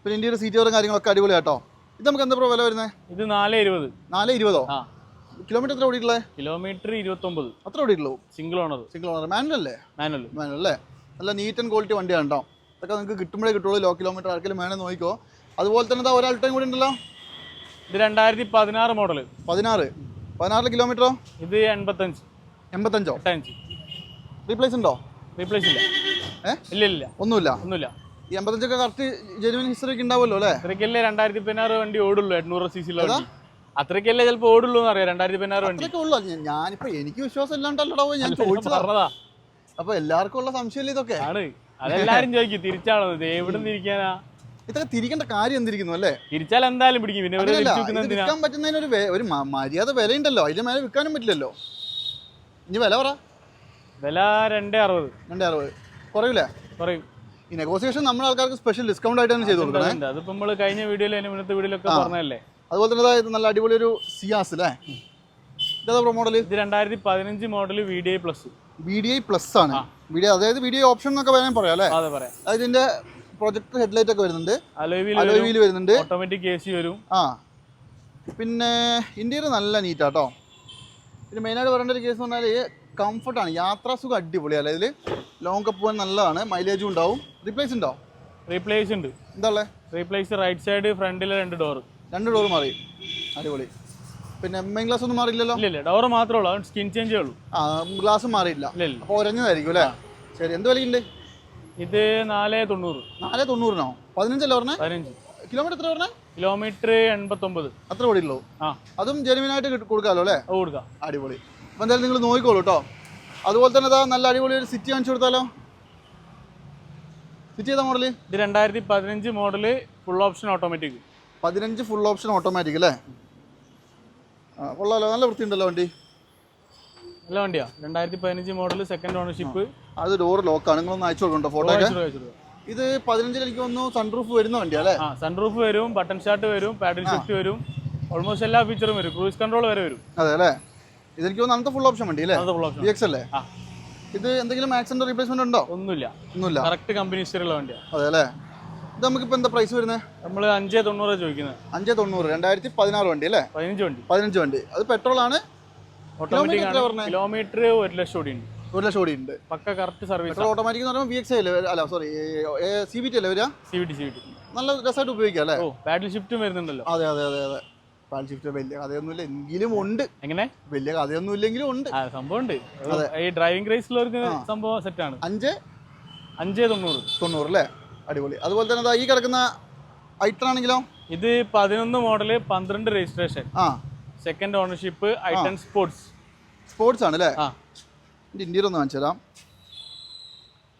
പിന്നെ ഇന്ത്യയുടെ സീറ്റുകളും കാര്യങ്ങളൊക്കെ അടിപൊളി കേട്ടോ ഇത് നമുക്ക് എന്താ ബ്രോ വില വരുന്നത് ഇത് നാല് ഇരുപത്. നാല് ഇരുപതോ? ആ. കിലോമീറ്റർ എത്ര ഓടിയിട്ടുള്ളത് കിലോമീറ്റർ ഇരുപത്തൊമ്പത്. അത്ര ഓടിയിട്ടുള്ളൂ. Single owner single owner manual അല്ലേ? മാനുവൽ മാനുവൽ അല്ലേ? നല്ല നീറ്റ് ആൻഡ് ക്വാളിറ്റി വണ്ടിയാണ് കേട്ടോ അതൊക്കെ നിങ്ങൾക്ക് കിട്ടുമ്പോഴേ കിട്ടുള്ളൂ. ലോ കിലോമീറ്റർ ആർക്കെങ്കിലും വേണം നോക്കിക്കോ. അതുപോലെ തന്നെ ഒരു അൾട്ടയും കൂടി ഉണ്ടല്ലോ. ഇത് രണ്ടായിരത്തി പതിനാറ് മോഡൽ പതിനാറ്. പതിനാറ് കിലോമീറ്ററോ ഇത് എൺപത്തഞ്ച്. എൺപത്തഞ്ചോ? എട്ടഞ്ച്. റീപ്ലേസ് ഉണ്ടോ? റീപ്ലേസ് ഇല്ല? ഇല്ല ഇല്ല ഒന്നുമില്ല. ഒന്നുമില്ല. ഈ എൺപത്തഞ്ചൊക്കെ കറക്റ്റ് ജെനുവിൻ ഹിസ്റ്ററി ഒക്കെ ഉണ്ടാവുമല്ലോ അല്ലേ? അത്രയ്ക്കല്ലേ രണ്ടായിരത്തി പതിനാറ് വണ്ടി ഓടുള്ളൂ എണ്ണൂറ് സി സിയുള്ള വണ്ടി. അത്രയ്ക്കല്ലേ ചിലപ്പോൾ ഓടുള്ളൂ എന്ന് അറിയാം രണ്ടായിരത്തി പതിനാറ് വണ്ടി ഉള്ളൂ ഞാനിപ്പോ എനിക്ക് വിശ്വാസം ഇല്ലാണ്ടല്ലോ ഞാൻ ചോദിച്ചതാ. പറഞ്ഞതാ. അപ്പൊ എല്ലാവർക്കും ഉള്ള സംശയമല്ലേ ഇതൊക്കെ? ആണ്. അതെല്ലാരും ചോദിക്കും തിരിച്ചാണോ? ഇത് എവിടെ നിന്ന് ഇരിക്കാനാ? ഇതൊക്കെ തിരിക്കേണ്ട കാര്യം എന്തിരിക്കുന്നു അല്ലേ? തിരിച്ചാൽ എന്തായാലും പിടിക്കും. പിന്നെ വിൽക്കാൻ പറ്റുന്നതിന് ഒരു ഒരു മര്യാദ വിലയുണ്ടല്ലോ. അതിന്റെ മേലെ വിൽക്കാനും പറ്റില്ലല്ലോ. ഇനി വില പറ. വില രണ്ടേ അറുപത്. രണ്ടേ അറുപത്. കുറവില്ലേ പറയും. ഈ നെഗോസിയേഷൻ നമ്മുടെ ആൾക്കാർക്ക് സ്പെഷ്യൽ ഡിസ്കൗണ്ട് ആയിട്ടാണ് ചെയ്തു കൊടുക്കണേ. അതിപ്പോ നമ്മൾ കഴിഞ്ഞ വീഡിയോയിൽ അതിന് മുന്നത്തെ വീഡിയോയിലൊക്കെ പറഞ്ഞല്ലേ അതുപോലെ തന്നെ ഇതാ നല്ല അടിപൊളി ഒരു സിയാസ് അല്ലേ ഇതാ മോഡൽ ഇത് രണ്ടായിരത്തി പതിനഞ്ച് model V D I plus V D I plus ആണ്. വി ഡി അതായത് വി ഡി ഐ ഓപ്ഷൻ എന്നൊക്കെ വേണമെങ്കിൽ പറയാം അല്ലേ? അതെ പറയാം. ഹെഡ്ലൈറ്റ് ഒക്കെ വരുന്നുണ്ട്. അലോയിൽ വരുന്നുണ്ട്. ഓട്ടോമാറ്റിക് എ സി വരും. ആ. പിന്നെ ഇന്ത്യയിൽ നല്ല നീറ്റാട്ടോ പിന്നെ മെയിനായിട്ട് പറയേണ്ട ഒരു കേസ് എന്ന് പറഞ്ഞാൽ കംഫർട്ടാണ് യാത്രാ സുഖം അടിപൊളിയാണ് ഇതിൽ ലോങ് കപ്പ് പോകാൻ നല്ലതാണ്. മൈലേജും ഉണ്ടാവും. റീപ്ലേസ് ഉണ്ടോ? റീപ്ലേസ് ഉണ്ട്. എന്താ റീപ്ലേസ് റൈറ്റ് സൈഡ് ഫ്രണ്ടിലെ രണ്ട് ഡോർ രണ്ട് ഡോർ മാറി. അടിപൊളി. പിന്നെ മെയിൻ ഗ്ലാസ് ഒന്നും മാറിയില്ലല്ലോ? ഇല്ല ഡോർ മാത്രമേ ഉള്ളൂ. അതുകൊണ്ട് സ്കിൻ ചേഞ്ചേ ഉള്ളൂ. ആ ഗ്ലാസ് മാറിയില്ല. അപ്പോൾ ഒരഞ്ഞതായിരിക്കും അല്ലേ? ശരി. എന്ത് വിലയുണ്ട്? ഇത് നാല് തൊണ്ണൂറ്. നാല് തൊണ്ണൂറിനോ? പതിനഞ്ചല്ലേ പറഞ്ഞേ? പതിനഞ്ച്. കിലോമീറ്റർ എത്ര പറഞ്ഞേ? കിലോമീറ്റർ എൺപത്തൊമ്പത്. അത്ര ഓടിയുള്ളൂ. ആ. അതും ജെനുവിനായിട്ട് കൊടുക്കാമല്ലോ അല്ലേ? കൊടുക്കാം. അടിപൊളി. അപ്പോൾ എന്തായാലും നിങ്ങൾ നോക്കിക്കോളൂ കേട്ടോ അതുപോലെ തന്നെ ഇതാ നല്ല അടിപൊളി ഒരു സിറ്റി കാണിച്ചു കൊടുത്താലോ? സിറ്റി ഏതാ മോഡൽ ഇത് രണ്ടായിരത്തി പതിനഞ്ച് മോഡൽ ഫുൾ ഓപ്ഷൻ ഓട്ടോമാറ്റിക് പതിനഞ്ച് ഫുൾ ഓപ്ഷൻ ഓട്ടോമാറ്റിക് അല്ലേ? ആ കൊള്ളാലോ. നല്ല വൃത്തിയുണ്ടല്ലോ വണ്ടി. നല്ല വണ്ടിയാ. രണ്ടായിരത്തി പതിനഞ്ച് മോഡൽ സെക്കൻഡ് ഓണർഷിപ്പ് അത് ഡോർ ലോക്കാണ് നിങ്ങളൊന്ന് അയച്ചു കൊടുക്കണ്ടോ ഫോട്ടോ ഇത് പതിനഞ്ചിൽ എനിക്ക് തോന്നുന്നു സൺറൂഫ് വരുന്ന വണ്ടിയാ അല്ലേ? സൺറൂഫ് വരും ബട്ടൺ ഷാർട്ട് വരും പാഡിൽ ഷിഫ്റ്റ് വരും. ഓൾമോസ്റ്റ് എല്ലാ ഫീച്ചറും വരും. ക്രൂസ് കൺട്രോൾ വരെ വരും. അതെ അല്ലേ? ഇതെനിക്ക് തോന്നുന്നു അന്നത്തെ ഫുൾ ഓപ്ഷൻ വണ്ടി അല്ലേ? ബി എക്സ് അല്ലേ? ഇത് എന്തെങ്കിലും ആക്സിഡന്റ് റീപ്ലേസ്മെന്റ് ഉണ്ടോ? ഒന്നുമില്ല. ഒന്നുമില്ല. കറക്റ്റ് കമ്പനി ഹിസ്റ്ററിയുള്ള വണ്ടിയാണ് അതെ അല്ലേ? ഇത് നമുക്ക് ഇപ്പൊ എന്താ പ്രൈസ് വരുന്നത് നമ്മൾ അഞ്ചേ തൊണ്ണൂറ് ചോദിക്കുന്നത്. അഞ്ച് തൊണ്ണൂറ് രണ്ടായിരത്തി പതിനാറ് വണ്ടി അല്ലേ? പതിനഞ്ച് വണ്ടി. പതിനഞ്ച് വണ്ടി. അത് പെട്രോൾ ആണ്? കിലോമീറ്റർ ഒരു ലക്ഷം ഓടി ഉണ്ട്. ഒരു ലക്ഷം ഓടി ഉണ്ട്. പക്ക കറക്റ്റ് സർവീസ് ഓട്ടോമാറ്റിക് എന്ന് പറയുമ്പോൾ വി എക്സ് അല്ലേ? അല്ല സോറി സി ബി ടി അല്ലേ വരിക? C B T C B T നല്ല രസമായിട്ട് ഉപയോഗിക്കാം അല്ലേ? പാഡിൽ ഷിഫ്റ്റും വരുന്നുണ്ടല്ലോ. അതെ അതെ അതെ അതെ. പാൽ ഷിഫ്റ്റ് വലിയ കഥയൊന്നുമില്ല. എങ്കിലും ഉണ്ട്. എങ്ങനെ? വലിയ കഥയൊന്നും ഇല്ലെങ്കിലും ഉണ്ട് സംഭവം ഉണ്ട്. ഈ ഡ്രൈവിംഗ് സംഭവം സെറ്റാണ് അഞ്ച്? അഞ്ചേ തൊണ്ണൂറ്. തൊണ്ണൂറ് അല്ലേ? അടിപൊളി. അതുപോലെ തന്നെ ഈ കിടക്കുന്ന ഐട്ടൺ ആണെങ്കിലോ? ഇത് പതിനൊന്ന് മോഡൽ പന്ത്രണ്ട് രജിസ്ട്രേഷൻ ആ. Second ownership i ten sports sports ആണ് അല്ലേ? ഇന്ത്യയിൽ ഒന്ന് കാണിച്ചു തരാം.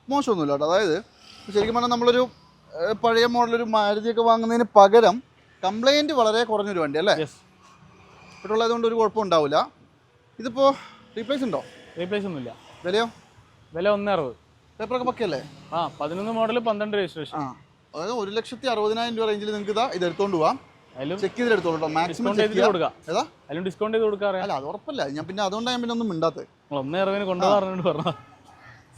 മോശമൊന്നുമില്ല കേട്ടോ. അതായത് ശരിക്കും പറഞ്ഞാൽ നമ്മളൊരു പഴയ മോഡലൊരു മാരുതിയൊക്കെ വാങ്ങുന്നതിന് പകരം കംപ്ലൈന്റ് വളരെ കുറഞ്ഞൊരു വണ്ടി അല്ലേ? പെട്രോൾ ആയതുകൊണ്ട് ഒരു കുഴപ്പം ഉണ്ടാവില്ല. ഇതിപ്പോൾ റീപ്ലേസ് ഉണ്ടോ? റീപ്ലേസ് ഒന്നുമില്ല. വിലയോ? വില ഒന്ന് അറുപത് പേപ്പറൊക്കെ പക്കല്ലേ ആ പതിനൊന്ന് മോഡൽ പന്ത്രണ്ട് രജിസ്ട്രേഷൻ ആ അതായത് ഒരു ലക്ഷത്തി അറുപതിനായിരം രൂപ റേഞ്ചിൽ നിങ്ങൾക്ക് ഇതാ ഇത് എടുത്തോണ്ട് പോവാം. ചെക്ക് ചെയ്ത് എടുത്തോളൂ കേട്ടോ മാക്സിമം ഡിസ്കൗണ്ട് ചെയ്ത് കൊടുക്കാം. ഏതാ? അതിലും ഡിസ്കൗണ്ട് ചെയ്ത് കൊടുക്കാറിയാം. അല്ല അത് ഉറപ്പല്ല. ഞാൻ പിന്നെ അതുകൊണ്ടാണ് ഞാൻ പിന്നെ ഒന്നും മിണ്ടാത്തത്. ഒന്നേ അറുപതിന് കൊണ്ടുപോകാറുണ്ട് പറഞ്ഞ